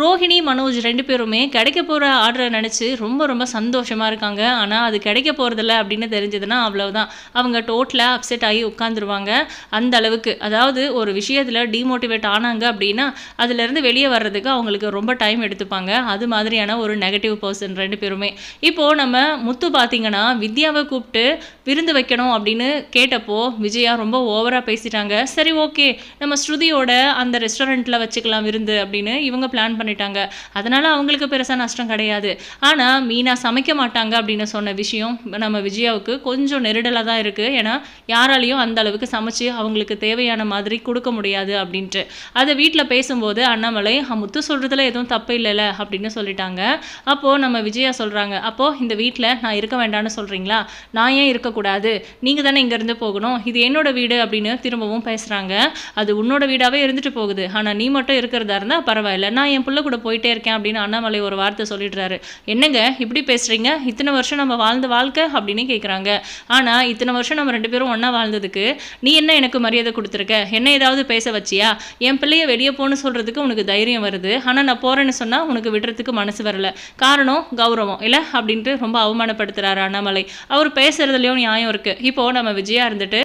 ரோஹிணி மனோஜ் ரெண்டு பேருமே கிடைக்க போகிற ஆர்டரை நினச்சி ரொம்ப ரொம்ப சந்தோஷமாக இருக்காங்க. ஆனால் அது கிடைக்க போகிறதில்ல அப்படின்னு தெரிஞ்சதுன்னா அவ்வளோதான் அவங்க டோட்டலாக அப்செட் ஆகி உட்காந்துருவாங்க அந்த அளவுக்கு. அதாவது ஒரு விஷயத்தில் டிமோட்டிவேட் ஆனாங்க அப்படின்னா அதுலேருந்து வெளியே வர்றதுக்கு அவங்களுக்கு ரொம்ப டைம் எடுத்துப்பாங்க. அது மாதிரியான ஒரு நெகட்டிவ் பர்சன் ரெண்டு பேருமே. இப்போது நம்ம முத்து பார்த்தீங்கன்னா வித்யாவை கூப்பிட்டு விருந்து வைக்கணும் அப்படின்னு கேட்டப்போ விஜயா ரொம்ப ஓவராக பேசிட்டாங்க. சரி ஓகே நம்ம ஸ்ருதியோட அந்த ரெஸ்டாரண்ட்டில் வச்சுக்கலாம் விருந்து அப்படின்னு இவங்க பிளான் பண்ணிட்டாங்க. அதனால் அவங்களுக்கு பெருசாக நஷ்டம் கிடையாது. ஆனால் மீனா சமைக்க மாட்டாங்க அப்படின்னு சொன்ன விஷயம் நம்ம விஜயாவுக்கு கொஞ்சம் நெருடலாக தான் இருக்குது ஏன்னா யாராலையும் அந்த அளவுக்கு சமைச்சு அவங்களுக்கு தேவையான மாதிரி கொடுக்க முடியாது அப்படின்ட்டு. அதை வீட்டில் பேசும்போது அண்ணாமலை முத்து சொல்கிறதுல எதுவும் தப்பு இல்லைல்ல அப்படின்னு சொல்லிட்டாங்க. அப்போது நம்ம விஜயா சொல்கிறாங்க அப்போது இந்த வீட்டில் நான் இருக்க வேண்டாம்னு சொல்கிறீங்களா நான் ஏன் இருக்கக்கூடாது நீங்கள் தானே இங்கேருந்து போகணும். இது என்னோட வீடு அப்படின்னு திரும்பவும் பேசுகிறாங்க அது உன்னோட வீடாகவே இருந்துட்டு போகுது. ஆனால் நீ மட்டும் இருக்கிறதா இருந்தால் பரவாயில்ல. நான் என் புள்ள கூட போயிட்டே இருக்கேன் அப்படின்னு அண்ணாமலை ஒரு வார்த்தை சொல்லிடுறாரு. என்னங்க இப்படி பேசுகிறீங்க இத்தனை வருஷம் நம்ம வாழ்ந்த வாழ்க்கை? அப்படின்னு கேட்குறாங்க ஆனால் இத்தனை வருஷம் நம்ம ரெண்டு பேரும் ஒன்றா வாழ்ந்ததுக்கு நீ என்ன எனக்கு மரியாதை கொடுத்துருக்க? என்ன ஏதாவது பேச வச்சியா? என் பிள்ளைய வெளியே போன்னு சொல்கிறதுக்கு உனக்கு தைரியம் வருது. ஆனால் நான் போகிறேன்னு சொன்னால் உனக்கு விடுறதுக்கு மனசு வரல. காரணம் கௌரவம். இல்லை? அப்படின்ட்டு ரொம்ப அவமானப்படுத்துகிறாரு அண்ணாமலை. அவர் பேசுகிறதுலையும் நியாயம் இருக்குது இப்போது நம்ம விஜயா இருந்துட்டு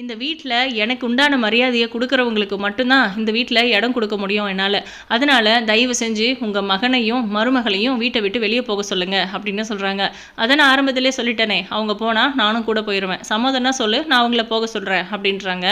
இந்த வீட்டில் எனக்கு உண்டான மரியாதையை கொடுக்குறவங்களுக்கு மட்டும்தான் இந்த வீட்டில் இடம் கொடுக்க முடியும் என்னால். அதனால் தயவு செஞ்சு உங்கள் மகனையும் மருமகளையும் வீட்டை விட்டு வெளியே போக சொல்லுங்கள் அப்படின்னு சொல்கிறாங்க அதை நான் ஆரம்பத்திலே சொல்லிட்டேனே. அவங்க போனால் நானும் கூட போயிடுவேன் சம்மதம்னா சொல்லு நான் அவங்கள போக சொல்கிறேன் அப்படின்றாங்க.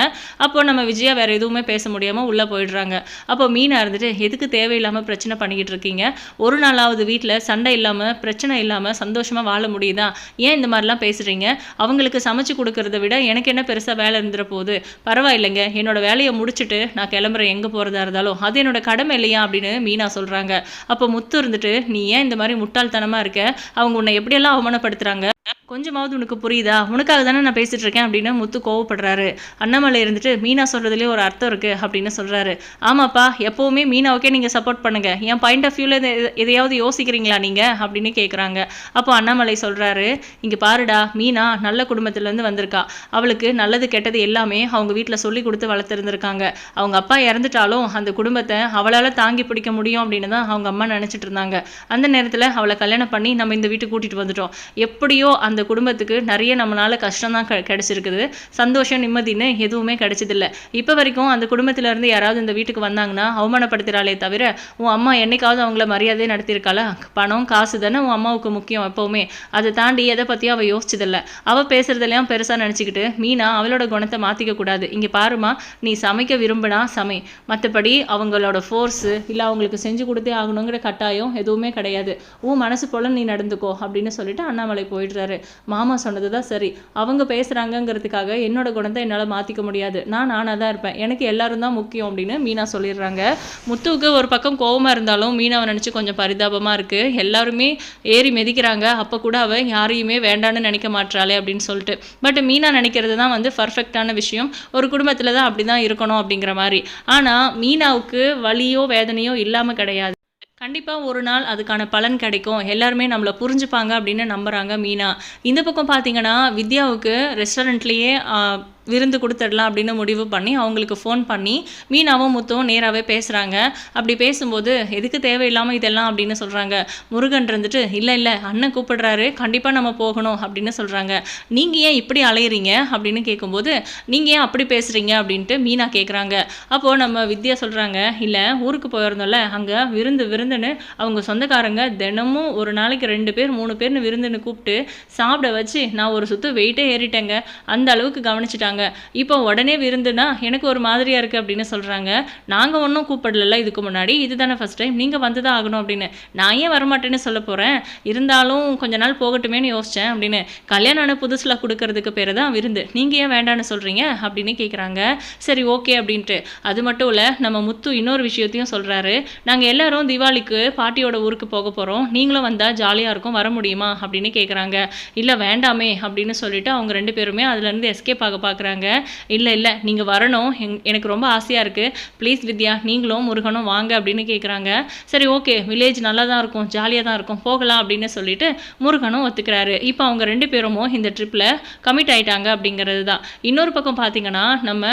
அப்போ நம்ம விஜயா வேறு எதுவுமே பேச முடியாமல் உள்ளே போயிடுறாங்க. அப்போ மீனாக இருந்துட்டு எதுக்கு தேவையில்லாமல் பிரச்சனை பண்ணிக்கிட்டு இருக்கீங்க? ஒரு நாளாவது வீட்டில் சண்டை இல்லாமல் பிரச்சனை இல்லாமல் சந்தோஷமாக வாழ முடியுதா? ஏன் இந்த மாதிரிலாம் பேசுகிறீங்க அவங்களுக்கு சமைச்சு கொடுக்கறத விட எனக்கு என்ன பெருசாக வேலை இருந்துற போது பரவாயில்லைங்க என்னோட வேலையை முடிச்சுட்டு நான் கிளம்புறேன் எங்கே போகிறதா இருந்தாலும். அது என்னோட கடமை இல்லையா? அப்படின்னு மீனா சொல்கிறாங்க அப்போ முத்து இருந்துட்டு நீ ஏன் இந்த மாதிரி முட்டாள்தனமாக இருக்க? அவங்க உன்னை எப்படியெல்லாம் அவமானப்படுத்துகிறாங்க கொஞ்சமாவது உனக்கு புரியுதா? உனக்காக தானே நான் பேசிட்டு இருக்கேன் அப்படின்னு முத்து கோவப்படுறாரு. அண்ணாமலை இருந்துட்டு மீனா சொல்றதுலேயே ஒரு அர்த்தம் இருக்கு அப்படின்னு சொல்கிறாரு ஆமாப்பா எப்போவுமே மீனாவுக்கே நீங்கள் சப்போர்ட் பண்ணுங்க. என் பாயிண்ட் ஆஃப் வியூல எதையாவது யோசிக்கிறீங்களா நீங்கள் அப்படின்னு கேட்குறாங்க அப்போ அண்ணாமலை சொல்கிறாரு இங்கே பாருடா மீனா நல்ல குடும்பத்துலேருந்து வந்திருக்கா. அவளுக்கு நல்லது கெட்டது எல்லாமே அவங்க வீட்டில் சொல்லி கொடுத்து வளர்த்துருந்துருக்காங்க. அவங்க அப்பா இறந்துட்டாலும் அந்த குடும்பத்தை அவளால் தாங்கி பிடிக்க முடியும் அப்படின்னு தான் அவங்க அம்மா நினச்சிட்டு இருந்தாங்க. அந்த நேரத்தில் அவளை கல்யாணம் பண்ணி நம்ம இந்த வீட்டுக்கு கூட்டிகிட்டு வந்துட்டோம். எப்படியோ அந்த குடும்பத்துக்கு நிறைய நம்மளால் கஷ்டம் தான் கிடைச்சிருக்குது. சந்தோஷம் நிம்மதின்னு எதுவுமே கிடைச்சதில்ல. இப்போ வரைக்கும் அந்த குடும்பத்திலேருந்து யாராவது இந்த வீட்டுக்கு வந்தாங்கன்னா அவமானப்படுத்துகிறாளே தவிர உன் அம்மா என்னைக்காவது அவங்கள மரியாதையை நடத்தியிருக்காளா? பணம் காசு தானே உன் அம்மாவுக்கு முக்கியம் எப்போவுமே. அதை தாண்டி எதை பற்றியும் அவள் யோசிச்சதில்ல. அவள் பேசுகிறதெல்லாம் பெருசாக நினச்சிக்கிட்டு மீனா அவளோட குணத்தை மாற்றிக்க கூடாது. இங்கே பாருமா நீ சமைக்க விரும்பினா சமை. மற்றபடி அவங்களோட ஃபோர்ஸு இல்லை அவங்களுக்கு செஞ்சு கொடுத்தே ஆகணுங்கிற கட்டாயம் எதுவுமே கிடையாது. உன் மனசு போல நீ நடந்துக்கோ அப்படின்னு சொல்லிட்டு அண்ணாமலை போயிடுறாரு. மாமா சொன்னது தான் சரி. அவங்க பேசுகிறாங்கங்கிறதுக்காக என்னோட குணத்தை என்னால் மாற்றிக்க முடியாது. நான் நானாக தான் இருப்பேன். எனக்கு எல்லாரும் தான் முக்கியம் அப்படின்னு மீனா சொல்லிடுறாங்க. முத்துவுக்கு ஒரு பக்கம் கோவமாக இருந்தாலும் மீனாவை நினச்சி கொஞ்சம் பரிதாபமாக இருக்குது எல்லாருமே ஏறி மிதிக்கிறாங்க. அப்போ கூட அவள் யாரையுமே வேண்டான்னு நினைக்க மாட்றாளே அப்படின்னு சொல்லிட்டு. பட் மீனா நினைக்கிறது தான் வந்து பர்ஃபெக்டான விஷயம். ஒரு குடும்பத்தில் தான் அப்படி தான் இருக்கணும் அப்படிங்கிற மாதிரி. ஆனால் மீனாவுக்கு வலியோ வேதனையோ இல்லாமல் கிடையாது. கண்டிப்பாக ஒரு நாள் அதுக்கான பலன் கிடைக்கும். எல்லாருமே நம்மளை புரிஞ்சுப்பாங்க அப்படின்னு நம்புகிறாங்க மீனா. இந்த பக்கம் பார்த்தீங்கன்னா வித்யாவுக்கு ரெஸ்டாரண்ட்லேயே விருந்து கொடுத்துடலாம் அப்படின்னு முடிவு பண்ணி அவங்களுக்கு ஃபோன் பண்ணி மீனாவும் முத்துவும் நேராகவே பேசுகிறாங்க அப்படி பேசும்போது எதுக்கு தேவையில்லாமல் இதெல்லாம்? அப்படின்னு சொல்கிறாங்க முருகன் இருந்துட்டு இல்லை இல்லை அண்ணன் கூப்பிடுறாரு. கண்டிப்பாக நம்ம போகணும். அப்படின்னு சொல்கிறாங்க நீங்கள் ஏன் இப்படி அலையிறீங்க? அப்படின்னு கேட்கும்போது நீங்கள் ஏன் அப்படி பேசுகிறீங்க அப்படின்ட்டு மீனா கேட்குறாங்க அப்போது நம்ம வித்யா சொல்கிறாங்க இல்லை ஊருக்கு போயிருந்தோம்ல அங்கே விருந்து விருந்துன்னு அவங்க சொந்தக்காரங்க தினமும் ஒரு நாளைக்கு ரெண்டு பேர் மூணு பேர்னு விருந்துன்னு கூப்பிட்டு சாப்பிட வச்சு நான் ஒரு சுற்று வெயிட்டே ஏறிட்டேங்க. அந்த அளவுக்கு கவனிச்சிட்டாங்க. இப்போ உடனே விருந்துனா எனக்கு ஒரு மாதிரியாக இருக்குது அப்படின்னு சொல்கிறாங்க நாங்கள் ஒன்றும் கூப்பிடல இதுக்கு முன்னாடி. இதுதானே ஃபஸ்ட் டைம் நீங்கள் வந்து தான் ஆகணும் அப்படின்னு. நான் ஏன் வரமாட்டேன்னு சொல்ல போகிறேன் இருந்தாலும் கொஞ்ச நாள் போகட்டுமேன்னு யோசித்தேன் அப்படின்னு. கல்யாணம் ஆன புதுசில் கொடுக்கறதுக்கு பேர் தான் விருந்து. நீங்கள் ஏன் வேண்டான்னு சொல்கிறீங்க அப்படின்னு கேட்குறாங்க சரி ஓகே அப்படின்ட்டு. அது மட்டும் இல்லை நம்ம முத்து இன்னொரு விஷயத்தையும் சொல்கிறாரு நாங்கள் எல்லாரும் தீபாவளிக்கு பாட்டியோட ஊருக்கு போக போகிறோம் நீங்களும் வந்தால் ஜாலியாக இருக்கும். வர முடியுமா? அப்படின்னு கேட்குறாங்க இல்லை வேண்டாமே அப்படின்னு சொல்லிட்டு அவங்க ரெண்டு பேருமே அதுலேருந்து எஸ்கேப் ஆக பார்க்குறாங்க பார்க்குறாங்க இல்லை இல்லை நீங்கள் வரணும். எங் எனக்கு ரொம்ப ஆசையாக இருக்குது ப்ளீஸ் வித்யா நீங்களும் முருகனும் வாங்க அப்படின்னு கேட்குறாங்க சரி ஓகே வில்லேஜ் நல்லா தான் இருக்கும் ஜாலியாக தான் இருக்கும். போகலாம் அப்படின்னு சொல்லிட்டு முருகனும் ஒத்துக்கிறாரு. இப்போ அவங்க ரெண்டு பேரும் இந்த ட்ரிப்பில் கமிட் ஆயிட்டாங்க அப்படிங்கிறது தான் இன்னொரு பக்கம் பார்த்தீங்கன்னா நம்ம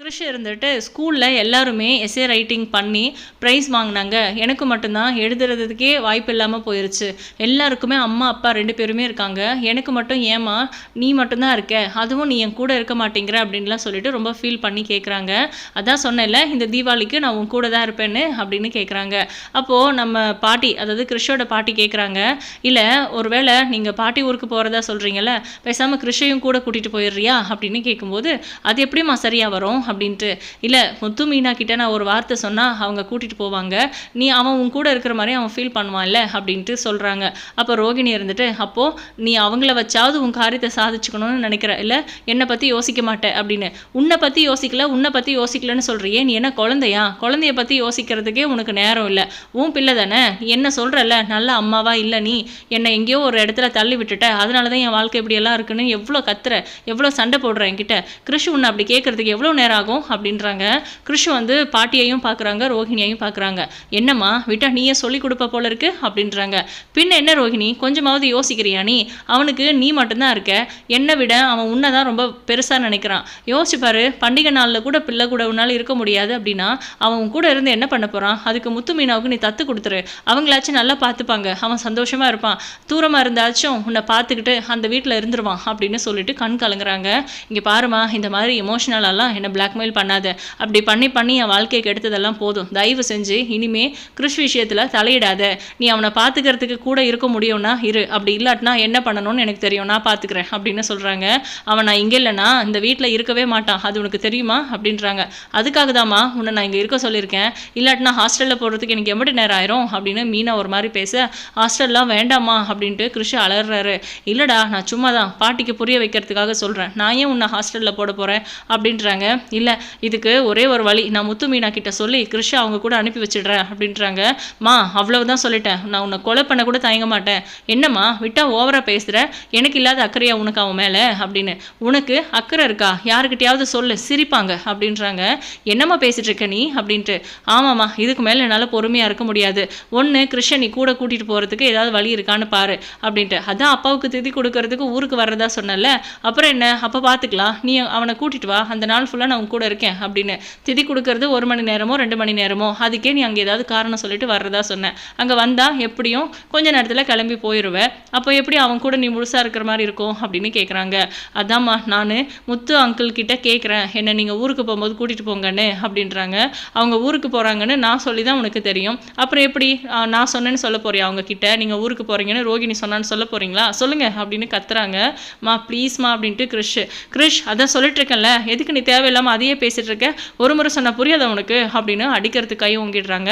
கிருஷ் இருந்துட்டு ஸ்கூலில் எல்லாருமே எஸ்ஏ ரைட்டிங் பண்ணி ப்ரைஸ் வாங்கினாங்க. எனக்கு மட்டும்தான். எழுதுறதுக்கே வாய்ப்பு இல்லாமல் போயிருச்சு. எல்லாருக்குமே அம்மா அப்பா ரெண்டு பேருமே இருக்காங்க. எனக்கு மட்டும் ஏமா நீ மட்டும்தான் இருக்க. அதுவும் நீ என் கூட இருக்க மாட்டேங்கிற அப்படின்லாம் சொல்லிட்டு ரொம்ப ஃபீல் பண்ணி கேட்குறாங்க அதான் சொன்னேன்ல இந்த தீபாவளிக்கு நான் உன் கூட தான் இருப்பேன்னு அப்படின்னு கேட்குறாங்க அப்போது நம்ம பாட்டி அதாவது கிருஷோட பாட்டி கேட்குறாங்க இல்லை ஒருவேளை நீங்கள் பாட்டி ஊருக்கு போகிறதா சொல்கிறீங்களே பேசாமல் கிருஷையும் கூட கூட்டிகிட்டு போயிடுறியா அப்படின்னு கேட்கும்போது அது எப்படிமா சரியாக வரும்? அப்படின்ட்டு. இல்லை முத்து மீனா கிட்ட நான் ஒரு வார்த்தை சொன்னால் அவங்க கூட்டிகிட்டு போவாங்க. நீ அவன் உன் கூட இருக்கிற மாதிரி அவன் ஃபீல் பண்ணுவான்ல அப்படின்ட்டு சொல்கிறாங்க அப்போ ரோகிணி இருந்துட்டு அப்போது நீ அவங்கள வச்சாவது உன் காரியத்தை சாதிச்சுக்கணும்னு நினைக்கிற? இல்லை என்னை பற்றி யோசிக்க மாட்டேன் அப்படின்னு. உன்னை பற்றி யோசிக்கல உன்னை பற்றி யோசிக்கலன்னு சொல்கிறியே நீ என்ன குழந்தையா? குழந்தைய பற்றி யோசிக்கிறதுக்கே உனக்கு நேரம் இல்லை. உன் பிள்ளை தானே? என்ன சொல்கிறல்ல நல்ல அம்மாவா இல்லை நீ? என்னை எங்கேயோ ஒரு இடத்துல தள்ளி விட்டுட்ட. அதனால தான் என் வாழ்க்கை இப்படியெல்லாம் இருக்குன்னு எவ்வளோ கத்துற? எவ்வளோ சண்டை போடுற என்கிட்ட? கிருஷ் உன்னை அப்படி கேட்குறதுக்கு எவ்வளோ நேரம் ஆகும் அப்படின்றாங்க. கிருஷ் வந்து பாட்டியையும் பார்க்குறாங்க ரோஹிணியையும் பார்க்குறாங்க என்னம்மா விட்டா நீயே சொல்லி கொடுப்ப போல இருக்கு? அப்படின்றாங்க. பின்ன என்ன ரோஹிணி? கொஞ்சமாவது யோசிக்கிறியா நீ? அவனுக்கு நீ மட்டும்தான் இருக்க. என்னை விட அவன் உன்னை தான் ரொம்ப பெருசாக நினைக்கிறான். யோசிச்சு பாரு பண்டிகை நாளில் கூட பிள்ளை கூட உன்னால் இருக்க முடியாது அப்படின்னா அவன் உன் கூட இருந்து என்ன பண்ண போகிறான் அதுக்கு முத்து மீனாவுக்கு நீ தத்து கொடுத்துரு. அவங்களாச்சும் நல்லா பார்த்துப்பாங்க அவன் சந்தோஷமா இருப்பான். தூரமாக இருந்தாச்சும் உன்னை பார்த்துக்கிட்டு அந்த வீட்டில் இருந்துருவான் அப்படின்னு சொல்லிட்டு கண் கலங்குறாங்க. இங்கே பாருமா இந்த மாதிரி எமோஷனலெல்லாம் என்னை பிளாக்மெயில் பண்ணாத. அப்படி பண்ணி பண்ணி என் வாழ்க்கையை கெடுத்ததெல்லாம் போதும். தயவு செஞ்சு இனிமே கிறிஷ் விஷயத்தில் தலையிடாத. நீ அவனை பார்த்துக்கிறதுக்கு கூட இருக்க முடியும்னா இரு. அப்படி இல்லாட்டினா என்ன பண்ணணும்னு எனக்கு தெரியும். நான் பார்த்துக்கிறேன் அப்படின்னு சொல்கிறாங்க அவன் நான் இங்கே இல்லைனா இந்த வீட்டில் இருக்கவே மாட்டான். அது உனக்கு தெரியுமா? அப்படின்றாங்க. அதுக்காக தாம்மா உன்னை நான் இங்கே இருக்க சொல்லியிருக்கேன். இல்லாட்டினா ஹாஸ்டலில் போகிறதுக்கு எனக்கு எப்படி நேரம் ஆயிரும்? அப்படின்னு மீனா ஒரு மாதிரி பேச ஹாஸ்டல்லாம் வேண்டாமா அப்படின்ட்டு கிருஷ் அலறாரு. இல்லைடா. நான் சும்மா தான் பாட்டிக்கு புரிய வைக்கிறதுக்காக சொல்கிறேன் நான் ஏன் உன்னை ஹாஸ்டலில் போட போகிறேன் அப்படின்றாங்க. இல்லை இதுக்கு ஒரே ஒரு வழி நான் முத்து மீனா கிட்ட சொல்லி கிருஷா அவங்க கூட அனுப்பி வச்சிடுறேன் அப்படின்றாங்க. மா அவ்வளவுதான் சொல்லிட்டேன். நான் உன்னை கொலை பண்ண கூட தயங்க மாட்டேன். என்னம்மா விட்டா ஓவரா பேசுற? எனக்கு இல்லாத அக்கறையா உனக்கு அவன் மேலே? அப்படின்னு. உனக்கு அக்கறை இருக்கா? யாருக்கிட்டையாவது சொல்லு சிரிப்பாங்க அப்படின்றாங்க. என்னம்மா பேசிட்டு இருக்க நீ? அப்படின்ட்டு. ஆமாம்மா இதுக்கு மேலே என்னால் பொறுமையாக இருக்க முடியாது. ஒன்று கிருஷ்ணன் நீ கூட கூட்டிகிட்டு போகிறதுக்கு ஏதாவது வழி இருக்கான்னு பாரு அப்படின்ட்டு. அதான் அப்பாவுக்கு திதி கொடுக்கறதுக்கு ஊருக்கு வர்றதா சொன்னல அப்புறம் என்ன? அப்போ பார்த்துக்கலாம் நீ அவனை கூட்டிட்டு வா. அந்த நாள் ஃபுல்லாக நான் உன் கூட இருக்கேன் அப்படின்னு திதி கொடுக்கறது ஒரு மணி நேரமோ ரெண்டு மணி நேரமோ? அதுக்கே நீ அங்கே ஏதாவது காரணம் சொல்லிட்டு வர்றதா சொன்னேன் அங்கே வந்தால் எப்படியும் கொஞ்ச நேரத்தில் கிளம்பி போயிடுவேன் அப்போ எப்படி அவன் கூட நீ முழுசாக இருக்கிற மாதிரி இருக்கும் அப்படின்னு கேட்குறாங்க அதாம்மா நான் முத்து அங்கிள் கிட்ட கேட்குறேன் என்ன நீங்கள் ஊருக்கு போகும்போது கூட்டிகிட்டு போங்கன்னு அப்படின்றாங்க. அவங்க ஊருக்கு போகிறாங்கன்னு நான் சொல்லி தான் உனக்கு தெரியும். அப்புறம் எப்படி? நான் சொன்னேன்னு சொல்ல போறியா அவங்க கிட்ட நீங்கள் ஊருக்கு போகிறீங்கன்னு ரோகிணி சொன்னான்னு சொல்ல போகிறீங்களா சொல்லுங்க அப்படின்னு கத்துறாங்க. மா ப்ளீஸ்மா அப்படின்ட்டு கிறிஷ் கிறிஷ் அதான் சொல்லிட்டு இருக்கேன்ல. எதுக்கு நீ தேவையில்லாமல் அதையே பேசிட்டு இருக்க ஒரு முறை சொன்ன புரியாத உனக்கு? அப்படின்னு அடிக்கிறது கை ஓங்கிடுறாங்க.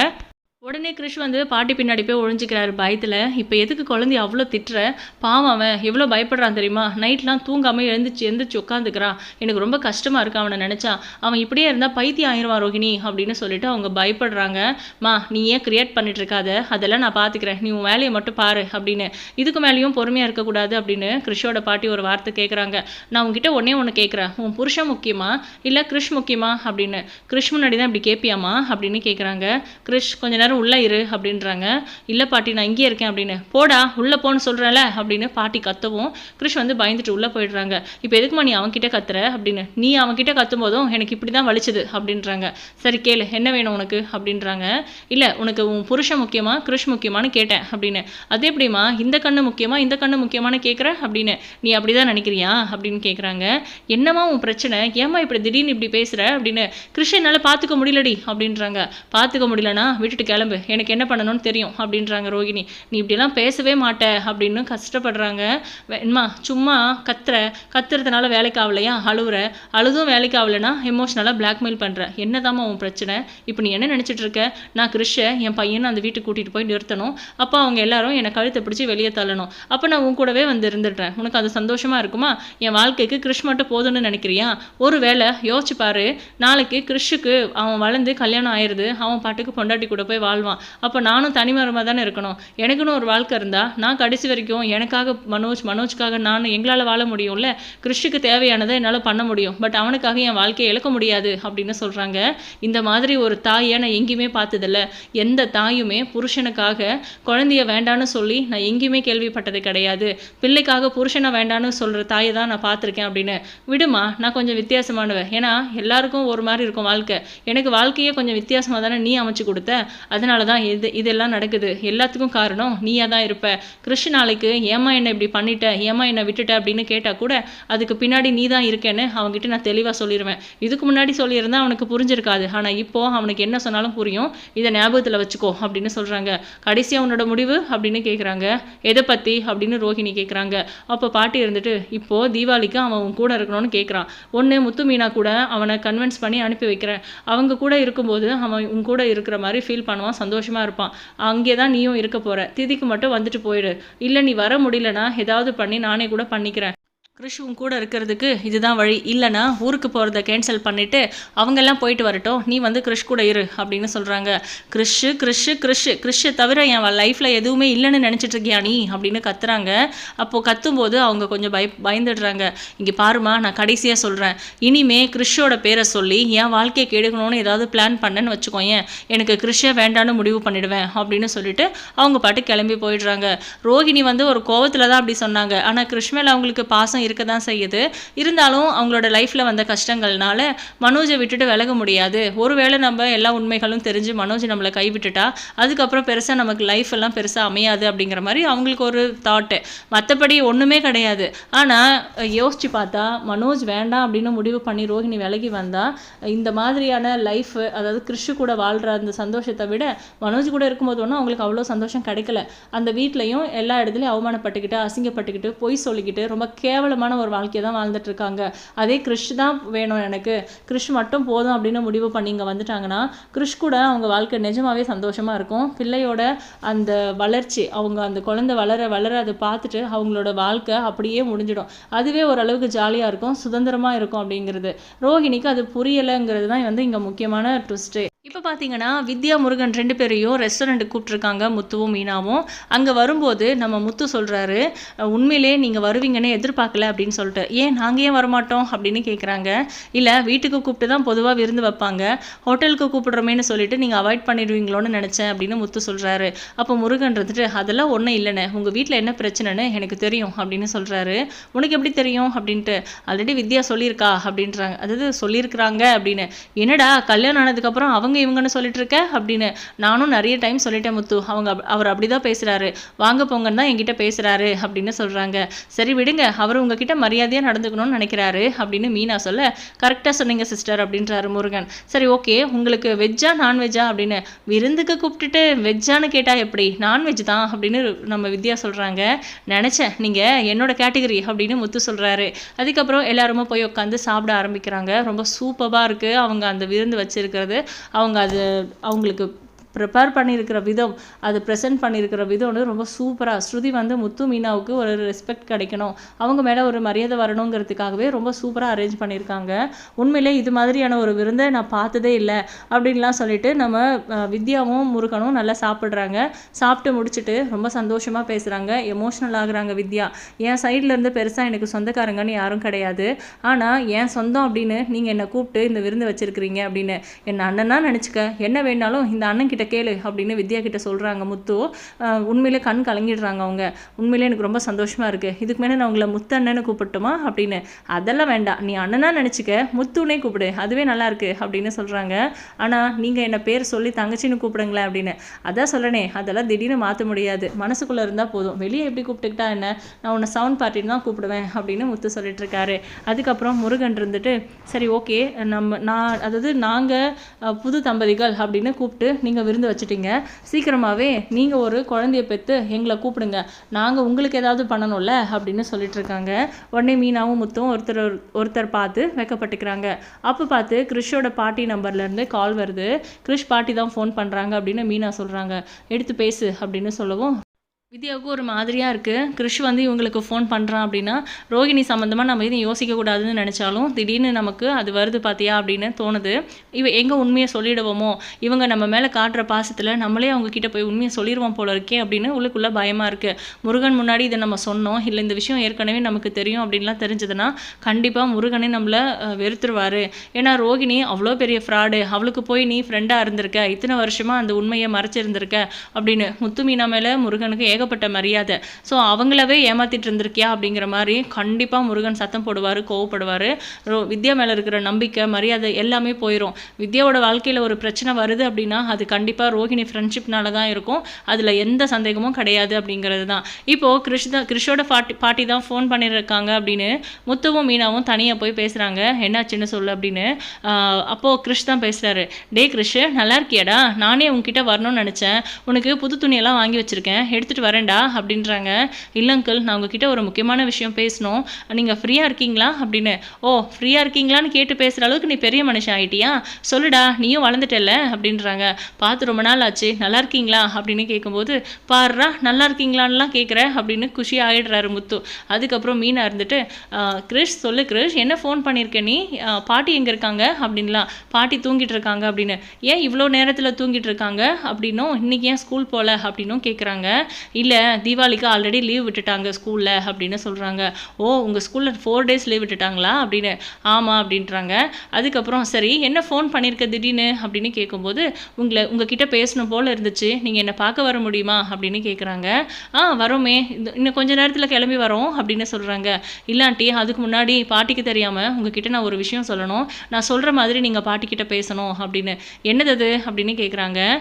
உடனே கிருஷ் வந்து பாட்டி பின்னாடி போய் ஒழிஞ்சிக்கிறாரு பயத்தில். இப்போ எதுக்கு குழந்தைய அவ்வளோ திட்டுற? பாவம் அவன். எவ்வளோ பயப்படுறான் தெரியுமா? நைட்லாம் தூங்காமல் எழுந்துச்சு எழுந்திரிச்சு உட்காந்துக்கிறான் எனக்கு ரொம்ப கஷ்டமாக இருக்கு அவனை நினச்சா. அவன் இப்படியே இருந்தால் பைத்தியம் ஆயிடுவான் ரோகிணி அப்படின்னு சொல்லிட்டு அவங்க பயப்படுறாங்க. மா நீ ஏன் கிரியேட் பண்ணிட்டு இருக்காத அதெல்லாம் நான் பார்த்துக்கிறேன் நீ உன் வேலையை மட்டும் பாரு அப்படின்னு. இதுக்கு மேலேயும் பொறுமையாக இருக்கக்கூடாது அப்படின்னு கிருஷோட பாட்டி ஒரு வார்த்தை கேட்குறாங்க நான் உங்ககிட்ட ஒன்றே ஒன்று கேட்குறேன் உன் புருஷன் முக்கியமா? இல்லை கிருஷ் முக்கியமா? அப்படின்னு. கிருஷ் முன்னாடி தான் இப்படி கேட்பியாமா அப்படின்னு கேட்குறாங்க கிருஷ் கொஞ்ச நேரம் உள்ளே இரு அப்படின்றாங்க. இல்லை பாட்டி நான் இங்கேயே இருக்கேன் அப்படின்னு. போடா உள்ளே போன்னு சொல்கிறேன்ல அப்படின்னு பாட்டி கத்தவும் கிருஷ் வந்து பயந்துட்டு உள்ளே போயிடுறாங்க. இப்போ எதுக்குமா நீ அவன்கிட்ட கத்துற அப்படின்னு. நீ அவன்கிட்ட கத்தும் போதும் எனக்கு இப்படி தான் வலிச்சது அப்படின்றாங்க. சரி கேளு என்ன வேணும் உனக்கு அப்படின்றாங்க. இல்லை உனக்கு உன் புருஷன் முக்கியமா கிருஷ் முக்கியமான்னு கேட்டேன் அப்படின்னு. அது எப்படிம்மா இந்த கண்ணு முக்கியமா இந்த கண்ணு முக்கியமானு கேட்குற அப்படின்னு. நீ அப்படி தான் நினைக்கிறியா அப்படின்னு கேட்குறாங்க என்னம்மா உன் பிரச்சனை? ஏம்மா இப்படி திடீர்னு இப்படி பேசுகிற அப்படின்னு. கிறிஷ் என்னால் பார்த்துக்க முடியலடி அப்படின்றாங்க. பார்த்துக்க முடியலனா விட்டுட்டு கிளம்பு. எனக்கு என்ன பண்ணணும்னு தெரியும் அப்படின்றாங்க ரோகிணி. நீ இப்படிலாம் பேசவே மாட்ட அப்படின்னு கஷ்டப்படுறாங்க. வேணுமா சும்மா கத்துற. கத்துறதுனால வேலைக்கு ஆகலையா அழுவுற. அழுதும் வேலைக்கு ஆகலைன்னா எமோஷ்னலாக பிளாக்மெயில் பண்ணுற என்னதாம்மா உன் பிரச்சனை? இப்போ நீ என்ன நினச்சிட்டு இருக்க? நான் கிறிஷை என் பையனை அந்த வீட்டுக்கு கூட்டிகிட்டு போய் நிறுத்தணும். அப்போ அவங்க எல்லாரும் என்னை கழுத்தை பிடிச்சி வெளியே தள்ளணும். அப்போ நான் உன் கூடவே வந்து இருந்துடுறேன். உனக்கு அது சந்தோஷமாக இருக்குமா? என் வாழ்க்கைக்கு கிறிஷ் மட்டும் போதும்னு நினைக்கிறியா? ஒரு வேளை யோசிச்சு பாரு. நாளைக்கு கிறிஷுக்கு அவன் வளர்ந்து கல்யாணம் ஆயிடுது அவன் பாட்டுக்கு பொண்டாட்டி கூட போய் வாழ்வான். அப்போ நானும் தனிமரமாக தானே இருக்கணும்? எனக்குன்னு ஒரு வாழ்க்கை இருந்தால் நான் கடைசி வரைக்கும் எனக்காக மனோஜ் மனோஜ்க்காக நான் எங்களால் வாழ முடியும்ல? கிறிஷுக்கு தேவையானதை என்னால் பண்ண முடியும். பட் அவனுக்காக என் வாழ்க்கையை இழக்க முடியாது அப்படின்னு சொல்கிறாங்க இந்த மாதிரி ஒரு தாயை நான் எங்கேயுமே பார்த்ததில்ல. எந்த தாயுமே புருஷனுக்காக குழந்தைய வேண்டான்னு சொல்லி நான் எங்கேயுமே கேள்விப்பட்டது கிடையாது. பிள்ளைக்காக புருஷனை வேண்டான்னு சொல்கிற தாயை தான் நான் பார்த்துருக்கேன் அப்படின்னு. விடுமா நான் கொஞ்சம் வித்தியாசமானவன் ஏன்னா எல்லாருக்கும் ஒரு மாதிரி இருக்கும் வாழ்க்கை. எனக்கு வாழ்க்கையே கொஞ்சம் வித்தியாசமாக தானே நீ அமைச்சு கொடுத்த? அதனால தான் இது இதெல்லாம் நடக்குது. எல்லாத்துக்கும் காரணம் நீயாக தான் இருப்ப. கிருஷ்ண நாளைக்கு ஏமா என்னை இப்படி பண்ணிட்ட? ஏமா என்னை விட்டுட்ட? அப்படின்னு கேட்டால் கூட அதுக்கு பின்னாடி நீ தான் இருக்கேன்னு அவங்ககிட்ட நான் தெளிவாக சொல்லிடுவேன் இதுக்கு முன்னாடி சொல்லியிருந்தா அவனுக்கு புரிஞ்சிருக்காது. ஆனால் இப்போ அவனுக்கு என்ன சொன்னாலும் புரியும். இதை ஞாபகத்தில் வச்சுக்கோ அப்படின்னு சொல்கிறாங்க கடைசியாக உன்னோட முடிவு அப்படின்னு கேட்குறாங்க எதை பற்றி அப்படின்னு ரோஹிணி கேட்குறாங்க அப்போ பாட்டி இருந்துட்டு இப்போது தீபாவளிக்கு அவன் உன் கூட இருக்கணும்னு கேட்குறான் ஒன்று முத்து மீனா கூட அவனை கன்வின்ஸ் பண்ணி அனுப்பி வைக்கிறேன். அவங்க கூட இருக்கும்போது அவன் உன் கூட இருக்கிற மாதிரி ஃபீல் பண்ணுவான். சந்தோஷமாக இருப்பான். அங்கே தான் நீயும் இருக்க போகிற திதிக்கு மட்டும் வந்துட்டு போயிடு. இல்லை நீ வர முடியலன்னா ஏதாவது பண்ணி நானே கூட பண்ணிக்கிறேன். கிறிஷ் உன் கூட இருக்கிறதுக்கு இதுதான் வழி. இல்லைனா ஊருக்கு போகிறத கேன்சல் பண்ணிவிட்டு அவங்கெல்லாம் போயிட்டு வரட்டும். நீ வந்து கிறிஷ் கூட இரு அப்படின்னு சொல்கிறாங்க கிறிஷு கிறிஷு கிறிஷு கிறிஷை தவிர என் லைஃப்பில் எதுவுமே இல்லைன்னு நினச்சிட்டு இருக்கியா நீ? அப்படின்னு கத்துறாங்க. அப்போது கத்தும்போது அவங்க கொஞ்சம் பய பயந்துடுறாங்க. இங்கே பாருமா நான் கடைசியாக சொல்கிறேன் இனிமே கிறிஷோட பேரை சொல்லி என் வாழ்க்கையை கெடுக்கணும்னு ஏதாவது பிளான் பண்ணேன்னு வச்சுக்கோயேன். எனக்கு கிறிஷை வேண்டான்னு முடிவு பண்ணிடுவேன் அப்படின்னு சொல்லிட்டு அவங்க பாட்டு கிளம்பி போயிடுறாங்க. ரோஹிணி வந்து ஒரு கோவத்தில் தான் அப்படி சொன்னாங்க. ஆனால் கிறிஷ் மேலே அவங்களுக்கு பாசம் இருக்க தான் செய்யுது. இருந்தாலும் அவங்களோட லைஃப்பில் வந்த கஷ்டங்கள்னால மனோஜை விட்டுட்டு விலக முடியாது. ஒருவேளை நம்ம எல்லா உண்மைகளும் தெரிஞ்சு மனோஜ் நம்மளை கைவிட்டுட்டா அதுக்கப்புறம் பெருசாக நமக்கு லைஃப் எல்லாம் பெருசாக அமையாது அப்படிங்கிற மாதிரி அவங்களுக்கு ஒரு தாட்டு மற்றபடி ஒன்றுமே கிடையாது. ஆனால் யோசிச்சு பார்த்தா மனோஜ் வேண்டாம் அப்படின்னு முடிவு பண்ணி ரோஹிணி விலகி வந்தால் இந்த மாதிரியான லைஃப் அதாவது கிறிஷு கூட வாழ்கிற அந்த சந்தோஷத்தை விட மனோஜ் கூட இருக்கும்போது ஒன்றும் அவங்களுக்கு அவ்வளோ சந்தோஷம் கிடைக்கல. அந்த வீட்லேயும் எல்லா இடத்துலையும் அவமானப்பட்டுக்கிட்டு அசிங்கப்பட்டுக்கிட்டு பொய் சொல்லிக்கிட்டு ரொம்ப கேவலமான ஒரு வாழ்க்கையை தான் வாழ்ந்துட்டு இருக்காங்க அதே கிறிஷ் தான் வேணும் எனக்கு. கிறிஷ் மட்டும் போதும் அப்படின்னு முடிவு பண்ணி இங்கே வந்துட்டாங்கன்னா கிறிஷ் கூட அவங்க வாழ்க்கை நிஜமாவே சந்தோஷமாக இருக்கும். பிள்ளையோட அந்த வளர்ச்சி அவங்க அந்த குழந்தை வளர வளர அதை பார்த்துட்டு அவங்களோட வாழ்க்கை அப்படியே முடிஞ்சிடும். அதுவே ஓரளவுக்கு ஜாலியாக இருக்கும் சுதந்திரமாக இருக்கும் அப்படிங்கிறது. ரோஹிணிக்கு அது புரியலைங்கிறது தான் வந்து இங்கே முக்கியமான ட்விஸ்ட்டு இப்போ பார்த்தீங்கன்னா வித்யா முருகன் ரெண்டு பேரையும் ரெஸ்டாரண்ட்டுக்கு கூப்பிட்ருக்காங்க முத்துவும் மீனாவும். அங்கே வரும்போது நம்ம முத்து சொல்கிறாரு உண்மையிலே நீங்கள் வருவீங்கன்னு எதிர்பார்க்கல அப்படின்னு சொல்லிட்டு. ஏன் நாங்கள் ஏன் வரமாட்டோம்? அப்படின்னு கேட்குறாங்க இல்லை வீட்டுக்கு கூப்பிட்டு தான் பொதுவாக விருந்து வைப்பாங்க. ஹோட்டலுக்கு கூப்பிட்றோமேனு சொல்லிட்டு நீங்கள் அவாய்ட் பண்ணிடுவீங்களோன்னு நினச்சேன் அப்படின்னு முத்து சொல்கிறாரு அப்போ முருகன் இருந்துட்டு அதெல்லாம் ஒன்றும் இல்லைண்ணே. உங்கள் வீட்டில் என்ன பிரச்சனைன்னு எனக்கு தெரியும் அப்படின்னு சொல்கிறாரு உனக்கு எப்படி தெரியும்? அப்படின்ட்டு. ஆல்ரெடி வித்யா சொல்லியிருக்கா அப்படின்றாங்க. அதாவது சொல்லியிருக்கிறாங்க அப்படின்னு. என்னடா? கல்யாணம் ஆனதுக்கப்புறம் அவங்க இவங்கன்னு சொல்லிட்டு இருக்க அப்படின்னு நானும் நிறைய டைம் சொல்லிட்டேன் முத்து. அவங்க அப்- அவர் அப்படிதான் பேசுறாரு. வாங்க போங்கன்னு தான் என்கிட்ட பேசுறாரு அப்படின்னு சொல்றாங்க. சரி விடுங்க அவர் உங்ககிட்ட மரியாதையா நடந்துக்கணும்னு நினைக்கிறாரு அப்படின்னு மீனா சொல்ல கரெக்டாக சொன்னீங்க சிஸ்டர் அப்படின்றாரு முருகன். சரி ஓகே உங்களுக்கு வெஜ்ஜா நான்வெஜ்ஜா அப்படின்னு விருந்துக்கு கூப்பிட்டுட்டு வெஜ்ஜான்னு கேட்டா எப்படி? நான்வெஜ் தான் அப்படின்னு நம்ம வித்யா சொல்றாங்க. நினைச்சேன் நீங்க என்னோட கேட்டகரி அப்படின்னு முத்து சொல்றாரு. அதுக்கப்புறம் எல்லாருமே போய் உட்காந்து சாப்பிட ஆரம்பிக்கிறாங்க. ரொம்ப சூப்பராக இருக்கு. அவங்க அந்த விருந்து வச்சிருக்கிறது. அவங்க அது அவங்களுக்கு ப்ரிப்பேர் பண்ணியிருக்கிற விதம் அது ப்ரெசென்ட் பண்ணியிருக்கிற விதம் வந்து ரொம்ப சூப்பராக ஸ்ருதி வந்து முத்து மீனாவுக்கு ஒரு ரெஸ்பெக்ட் கிடைக்கணும். அவங்க மேலே ஒரு மரியாதை வரணுங்கிறதுக்காகவே ரொம்ப சூப்பராக அரேஞ்ச் பண்ணியிருக்காங்க உண்மையிலே இது மாதிரியான ஒரு விருந்தை நான் பார்த்ததே இல்லை அப்படின்லாம் சொல்லிட்டு நம்ம வித்யாவும் முருகனும் நல்லா சாப்பிட்றாங்க. சாப்பிட்டு முடிச்சுட்டு ரொம்ப சந்தோஷமாக பேசுகிறாங்க எமோஷ்னல் ஆகுறாங்க வித்யா. என் சைட்லேருந்து பெருசாக எனக்கு சொந்தக்காரங்கன்னு யாரும் கிடையாது. ஆனால் என் சொந்தம் அப்படின்னு நீங்கள் என்னை கூப்பிட்டு இந்த விருந்து வச்சுருக்கிறீங்க அப்படின்னு. என் அண்ணனாக நினச்சிக்க என்ன வேணாலும் இந்த அண்ணன் கிட்ட கேளு அப்படின்னு வித்யா கிட்ட சொல்கிறாங்க முத்து. உண்மையிலே கண் கலங்கிடுறாங்க அவங்க. உண்மையிலே எனக்கு ரொம்ப சந்தோஷமாக இருக்குது இதுக்கு மேலே நான் உங்களை முத்து அண்ணன்னு கூப்பிட்டுமா அப்படின்னு. அதெல்லாம் வேண்டாம். நீ அண்ணனாக நினச்சிக்க முத்துனே கூப்பிடு. அதுவே நல்லாயிருக்கு அப்படின்னு சொல்கிறாங்க ஆனால் நீங்கள் என்னை பேர் சொல்லி தங்கச்சின்னு கூப்பிடுங்களேன் அப்படின்னு. அதான் சொல்லனே அதெல்லாம் திடீர்னு மாற்ற முடியாது. மனசுக்குள்ளே இருந்தால் போதும். வெளியே எப்படி கூப்பிட்டுக்கிட்டா என்ன? நான் உன்னை சவுண்ட் பார்ட்டின்னு தான் கூப்பிடுவேன் அப்படின்னு முத்து சொல்லிட்டு இருக்காரு. அதுக்கப்புறம் முருகன் இருந்துட்டு சரி ஓகே நம்ம நான் அதாவது நாங்கள் புது தம்பதிகள் அப்படின்னு கூப்பிட்டு நீங்கள் விருந்து வச்சுட்டீங்க. சீக்கிரமாகவே நீங்கள் ஒரு குழந்தைய பெற்று எங்களை கூப்பிடுங்க. நாங்கள் உங்களுக்கு ஏதாவது பண்ணணும்ல? அப்படின்னு சொல்லிட்டு இருக்காங்க. உடனே மீனாவும் முத்தும் ஒருத்தர் ஒரு- ஒருத்தர் பார்த்து வைக்கப்பட்டுக்கிறாங்க. அப்போ பார்த்து கிறிஷோட பாட்டி நம்பர்லேருந்து கால் வருது. கிறிஷ் பாட்டி தான் ஃபோன் பண்ணுறாங்க அப்படின்னு மீனா சொல்கிறாங்க எடுத்து பேசு அப்படின்னு சொல்லவும் வித்யாவுக்கு ஒரு மாதிரியாக இருக்குது கிறிஷ் வந்து இவங்களுக்கு ஃபோன் பண்ணுறான் அப்படின்னா ரோகிணி சம்மந்தமாக நம்ம எதுவும் யோசிக்கக்கூடாதுன்னு நினச்சாலும் திடீர்னு நமக்கு அது வருது பார்த்தியா அப்படின்னு தோணுது. இவ எங்கே உண்மையை சொல்லிடுவோமோ? இவங்க நம்ம மேலே காட்டுற பாசத்தில் நம்மளே அவங்கக்கிட்ட போய் உண்மையை சொல்லிடுவோம் போல இருக்கே அப்படின்னு உள்ளுக்குள்ளே பயமாக இருக்குது முருகன் முன்னாடி இதை நம்ம சொன்னோம். இல்லை இந்த விஷயம் ஏற்கனவே நமக்கு தெரியும் அப்படின்லாம் தெரிஞ்சதுன்னா கண்டிப்பாக முருகனே நம்மளை வெறுத்துருவார். ஏன்னா ரோகிணி அவ்வளோ பெரிய ஃப்ராடு அவளுக்கு போய் நீ ஃப்ரெண்டாக இருந்திருக்க. இத்தனை வருஷமாக அந்த உண்மையை மறைச்சிருந்திருக்க அப்படின்னு முத்துமீனா மேலே முருகனுக்கு ஏகப்பட்ட மரியாதை. ஸோ அவங்களவே ஏமாத்திட்டு இருந்திருக்கியா அப்படிங்கிற மாதிரி கண்டிப்பாக முருகன் சத்தம் போடுவார் கோவப்படுவார். வித்யா மேலே இருக்கிற நம்பிக்கை மரியாதை எல்லாமே போயிடும் வித்யாவோட வாழ்க்கையில் ஒரு பிரச்சனை வருது அப்படின்னா அது கண்டிப்பாக ரோஹிணி ஃப்ரெண்ட்ஷிப்னால தான் இருக்கும். அதில் எந்த சந்தேகமும் கிடையாது அப்படிங்கிறது தான். இப்போது கிருஷ் தான் கிருஷோட பாட்டி பாட்டி தான் ஃபோன் பண்ணியிருக்காங்க அப்படின்னு முத்துவும் மீனாவும் தனியாக போய் பேசுகிறாங்க என்னாச்சுன்னு சொல்லு அப்படின்னு அப்போது அப்போ கிருஷ் தான் பேசுகிறாரு டே கிருஷ் நல்லா இருக்கியாடா? நானே உங்ககிட்ட வரணும்னு நினச்சேன். உனக்கு புது துணியெல்லாம் வாங்கி வச்சுருக்கேன். எடுத்துகிட்டு வரேன்டா அப்படின்றாங்க. இல்லை அங்கிள் நான் உங்ககிட்ட ஒரு முக்கியமான விஷயம் பேசணும். நீங்கள் ஃப்ரீயாக இருக்கீங்களா? அப்படின்னு. ஓ ஃப்ரீயாக இருக்கீங்களான்னு கேட்டு பேசுகிற அளவுக்கு நீ பெரிய மனுஷன் ஆயிட்டியா? சொல்லுடா நீயும் வளர்ந்துட்டல அப்படின்றாங்க. பார்த்து ரொம்ப நாள் ஆச்சு. நல்லா இருக்கீங்களா? அப்படின்னு கேட்கும்போது பாருறா நல்லா இருக்கீங்களான்லாம் கேட்குற அப்படின்னு குஷி ஆகிடுறாரு முத்து. அதுக்கப்புறம் மீனா இருந்துட்டு கிரிஷ் சொல்லு கிரிஷ் என்ன ஃபோன் பண்ணியிருக்க நீ? பாட்டி எங்கே இருக்காங்க? அப்படின்லாம். பாட்டி தூங்கிட்டு இருக்காங்க. அப்படின்னு. ஏன் இவ்வளோ நேரத்தில் தூங்கிட்டு இருக்காங்க? அப்படின்னும். இன்றைக்கி ஏன் ஸ்கூல் போகல அப்படின்னும் கேட்குறாங்க இல்லை தீபாவளிக்கு ஆல்ரெடி லீவ் விட்டுட்டாங்க ஸ்கூலில் அப்படின்னு சொல்கிறாங்க ஓ உங்கள் ஸ்கூலில் ஃபோர் டேஸ் லீவ் விட்டுட்டாங்களா அப்படின்னு. ஆமாம் அப்படின்றாங்க. அதுக்கப்புறம் சரி என்ன ஃபோன் பண்ணியிருக்க திடீர்னு? அப்படின்னு கேட்கும்போது உங்களை உங்ககிட்ட பேசணும் போல் இருந்துச்சு. நீங்கள் என்னை பார்க்க வர முடியுமா? அப்படின்னு கேட்குறாங்க ஆ வரோமே. இந்த- இன்னும் கொஞ்ச நேரத்தில் கிளம்பி வரோம் அப்படின்னு சொல்கிறாங்க இல்லாண்டி அதுக்கு முன்னாடி பாட்டிக்கு தெரியாமல் உங்ககிட்ட நான் ஒரு விஷயம் சொல்லணும். நான் சொல்கிற மாதிரி நீங்கள் பாட்டிக்கிட்ட பேசணும் அப்படின்னு. என்னது அது? அப்படின்னு கேட்குறாங்க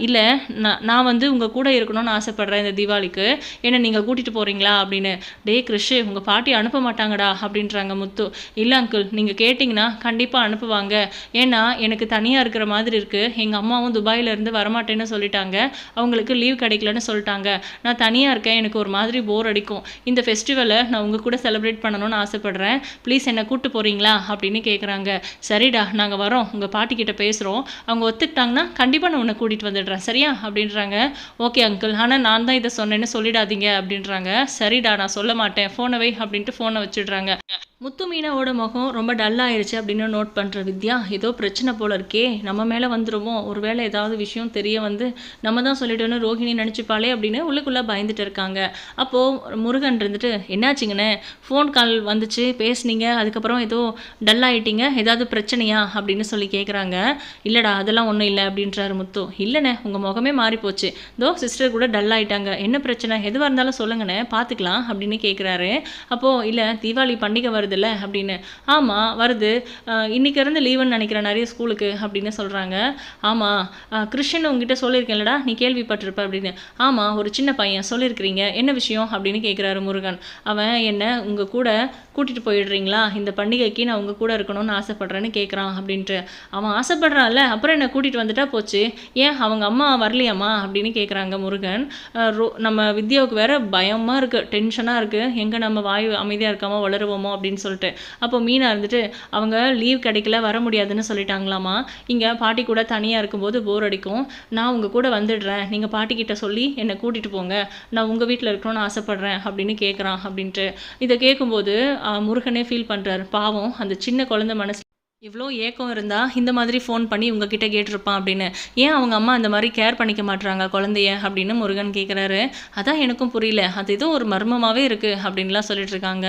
இல்லை நான் நான் வந்து உங்கள் கூட இருக்கணும்னு ஆசைப்பட்றேன். இந்த தீபாவளிக்கு. என்ன நீங்கள் கூட்டிகிட்டு போகிறீங்களா அப்படின்னு. டே கிறிஷ் உங்கள் பாட்டி அனுப்ப மாட்டாங்கடா அப்படின்றாங்க முத்து. இல்லை அங்கிள் நீங்கள் கேட்டிங்கன்னா கண்டிப்பாக அனுப்புவாங்க. ஏன்னா எனக்கு தனியாக இருக்கிற மாதிரி இருக்குது எங்கள் அம்மாவும் துபாயிலேருந்து வரமாட்டேன்னு சொல்லிட்டாங்க. அவங்களுக்கு லீவ் கிடைக்கலன்னு சொல்லிட்டாங்க. நான் தனியாக இருக்கேன். எனக்கு ஒரு மாதிரி போர் அடிக்கும். இந்த ஃபெஸ்டிவலை நான் உங்கள் கூட செலிப்ரேட் பண்ணணும்னு ஆசைப்பட்றேன். ப்ளீஸ் என்னை கூப்பிட்டு போகிறீங்களா அப்படின்னு கேட்குறாங்க சரிடா நாங்கள் வரோம். உங்கள் பாட்டிக்கிட்ட பேசுகிறோம் அவங்க ஒத்துக்கிட்டாங்கன்னா கண்டிப்பாக நான் உன்னை கூட்டிகிட்டு வந்துடுறேன். சரியா? அப்படின்றாங்க. Okay uncle. ஆனால் நான் தான் இதை சொன்னேன்னு சொல்லிடாதீங்க அப்படின்றாங்க. சரிடா நான் சொல்ல மாட்டேன். ஃபோனை வை அப்படின்ட்டு ஃபோனை வச்சிடுறாங்க. முத்து மீனாவோட முகம் ரொம்ப டல் அப்படின்னு நோட் பண்ணுற வித்யா ஏதோ பிரச்சனை போல இருக்கே நம்ம மேலே வந்துருமோ? ஒருவேளை ஏதாவது விஷயம் தெரிய வந்து நம்ம தான் சொல்லிட்டோன்னு ரோஹிணி நினச்சிப்பாளே அப்படின்னு உள்ளுக்குள்ளே பயந்துட்டு இருக்காங்க. அப்போது முருகன் இருந்துட்டு என்னாச்சுங்கண்ணே ஃபோன் கால் வந்துச்சு பேசுனீங்க அதுக்கப்புறம் ஏதோ டல் ஏதாவது பிரச்சனையா? அப்படின்னு சொல்லி கேட்குறாங்க இல்லைடா அதெல்லாம் ஒன்றும் இல்லை அப்படின்றாரு முத்து. இல்லைண்ணே உங்கள் முகமே மாறி போச்சு. தோ சிஸ்டர் கூட டல்லாகிட்டாங்க என்ன பிரச்சனை? எதுவாக இருந்தாலும் சொல்லுங்கண்ணே பார்த்துக்கலாம் அப்படின்னு கேட்குறாரு அப்போது இல்லை தீபாவளி பண்டிகை வருது வருதுல்ல அப்படின்னு. ஆமாம் வருது. இன்றைக்கி இன்னைக்கு இருந்து லீவுன்னு நினைக்கிறேன் நிறைய ஸ்கூலுக்கு அப்படின்னு சொல்கிறாங்க ஆமாம் கிருஷ்ணன் உங்ககிட்ட சொல்லியிருக்கேன்லடா நீ கேள்விப்பட்டிருப்ப அப்படின்னு. ஆமாம் ஒரு சின்ன பையன் சொல்லியிருக்கிறீங்க. என்ன விஷயம் அப்படின்னு கேட்குறாரு முருகன். அவன் என்ன உங்கள் கூட கூட்டிகிட்டு போயிடுறீங்களா? இந்த பண்டிகைக்கு நான் உங்கள் கூட இருக்கணும்னு ஆசைப்பட்றேன்னு கேட்குறான் அப்படின்ட்டு. அவன் ஆசைப்படுறான்ல அப்புறம் என்ன கூட்டிகிட்டு வந்துட்டா போச்சு? ஏன் அவங்க அம்மா வரலையாம்மா அப்படின்னு கேட்குறாங்க முருகன். ரோ நம்ம வித்யாவுக்கு வேற பயமாக இருக்குது டென்ஷனாக இருக்குது எங்கே நம்ம வாய் அமைதியாக இருக்காமல் வளருவோமோ அப்படின்னு சொல்லிட்டு. அப்போ மீனா இருந்துட்டு அவங்க லீவ் கிடைக்கல வர முடியாதுன்னு சொல்லிட்டாங்களாமா இங்கே பாட்டி கூட தனியாக இருக்கும்போது போர் அடிக்கும். நான் உங்கள் கூட வந்துடுறேன். நீங்கள் பாட்டிக்கிட்ட சொல்லி என்னை கூட்டிகிட்டு போங்க. நான் உங்கள் வீட்டில் இருக்கணும்னு ஆசைப்பட்றேன் அப்படின்னு கேட்குறான் அப்படின்ட்டு. இதை கேட்கும்போது முருகனே ஃபீல் பண்ணுறாரு பாவம் அந்த சின்ன குழந்தை மனசு இவ்வளோ ஏக்கம் இருந்தால் இந்த மாதிரி ஃபோன் பண்ணி உங்ககிட்ட கேட்டிருப்பான் அப்படின்னு. ஏன் அவங்க அம்மா அந்த மாதிரி கேர் பண்ணிக்க மாட்றாங்க குழந்தைய அப்படின்னு முருகன் கேட்குறாரு அதான் எனக்கும் புரியல. அது ஏதோ ஒரு மர்மமாகவே இருக்குது அப்படின்லாம் சொல்லிட்டு இருக்காங்க.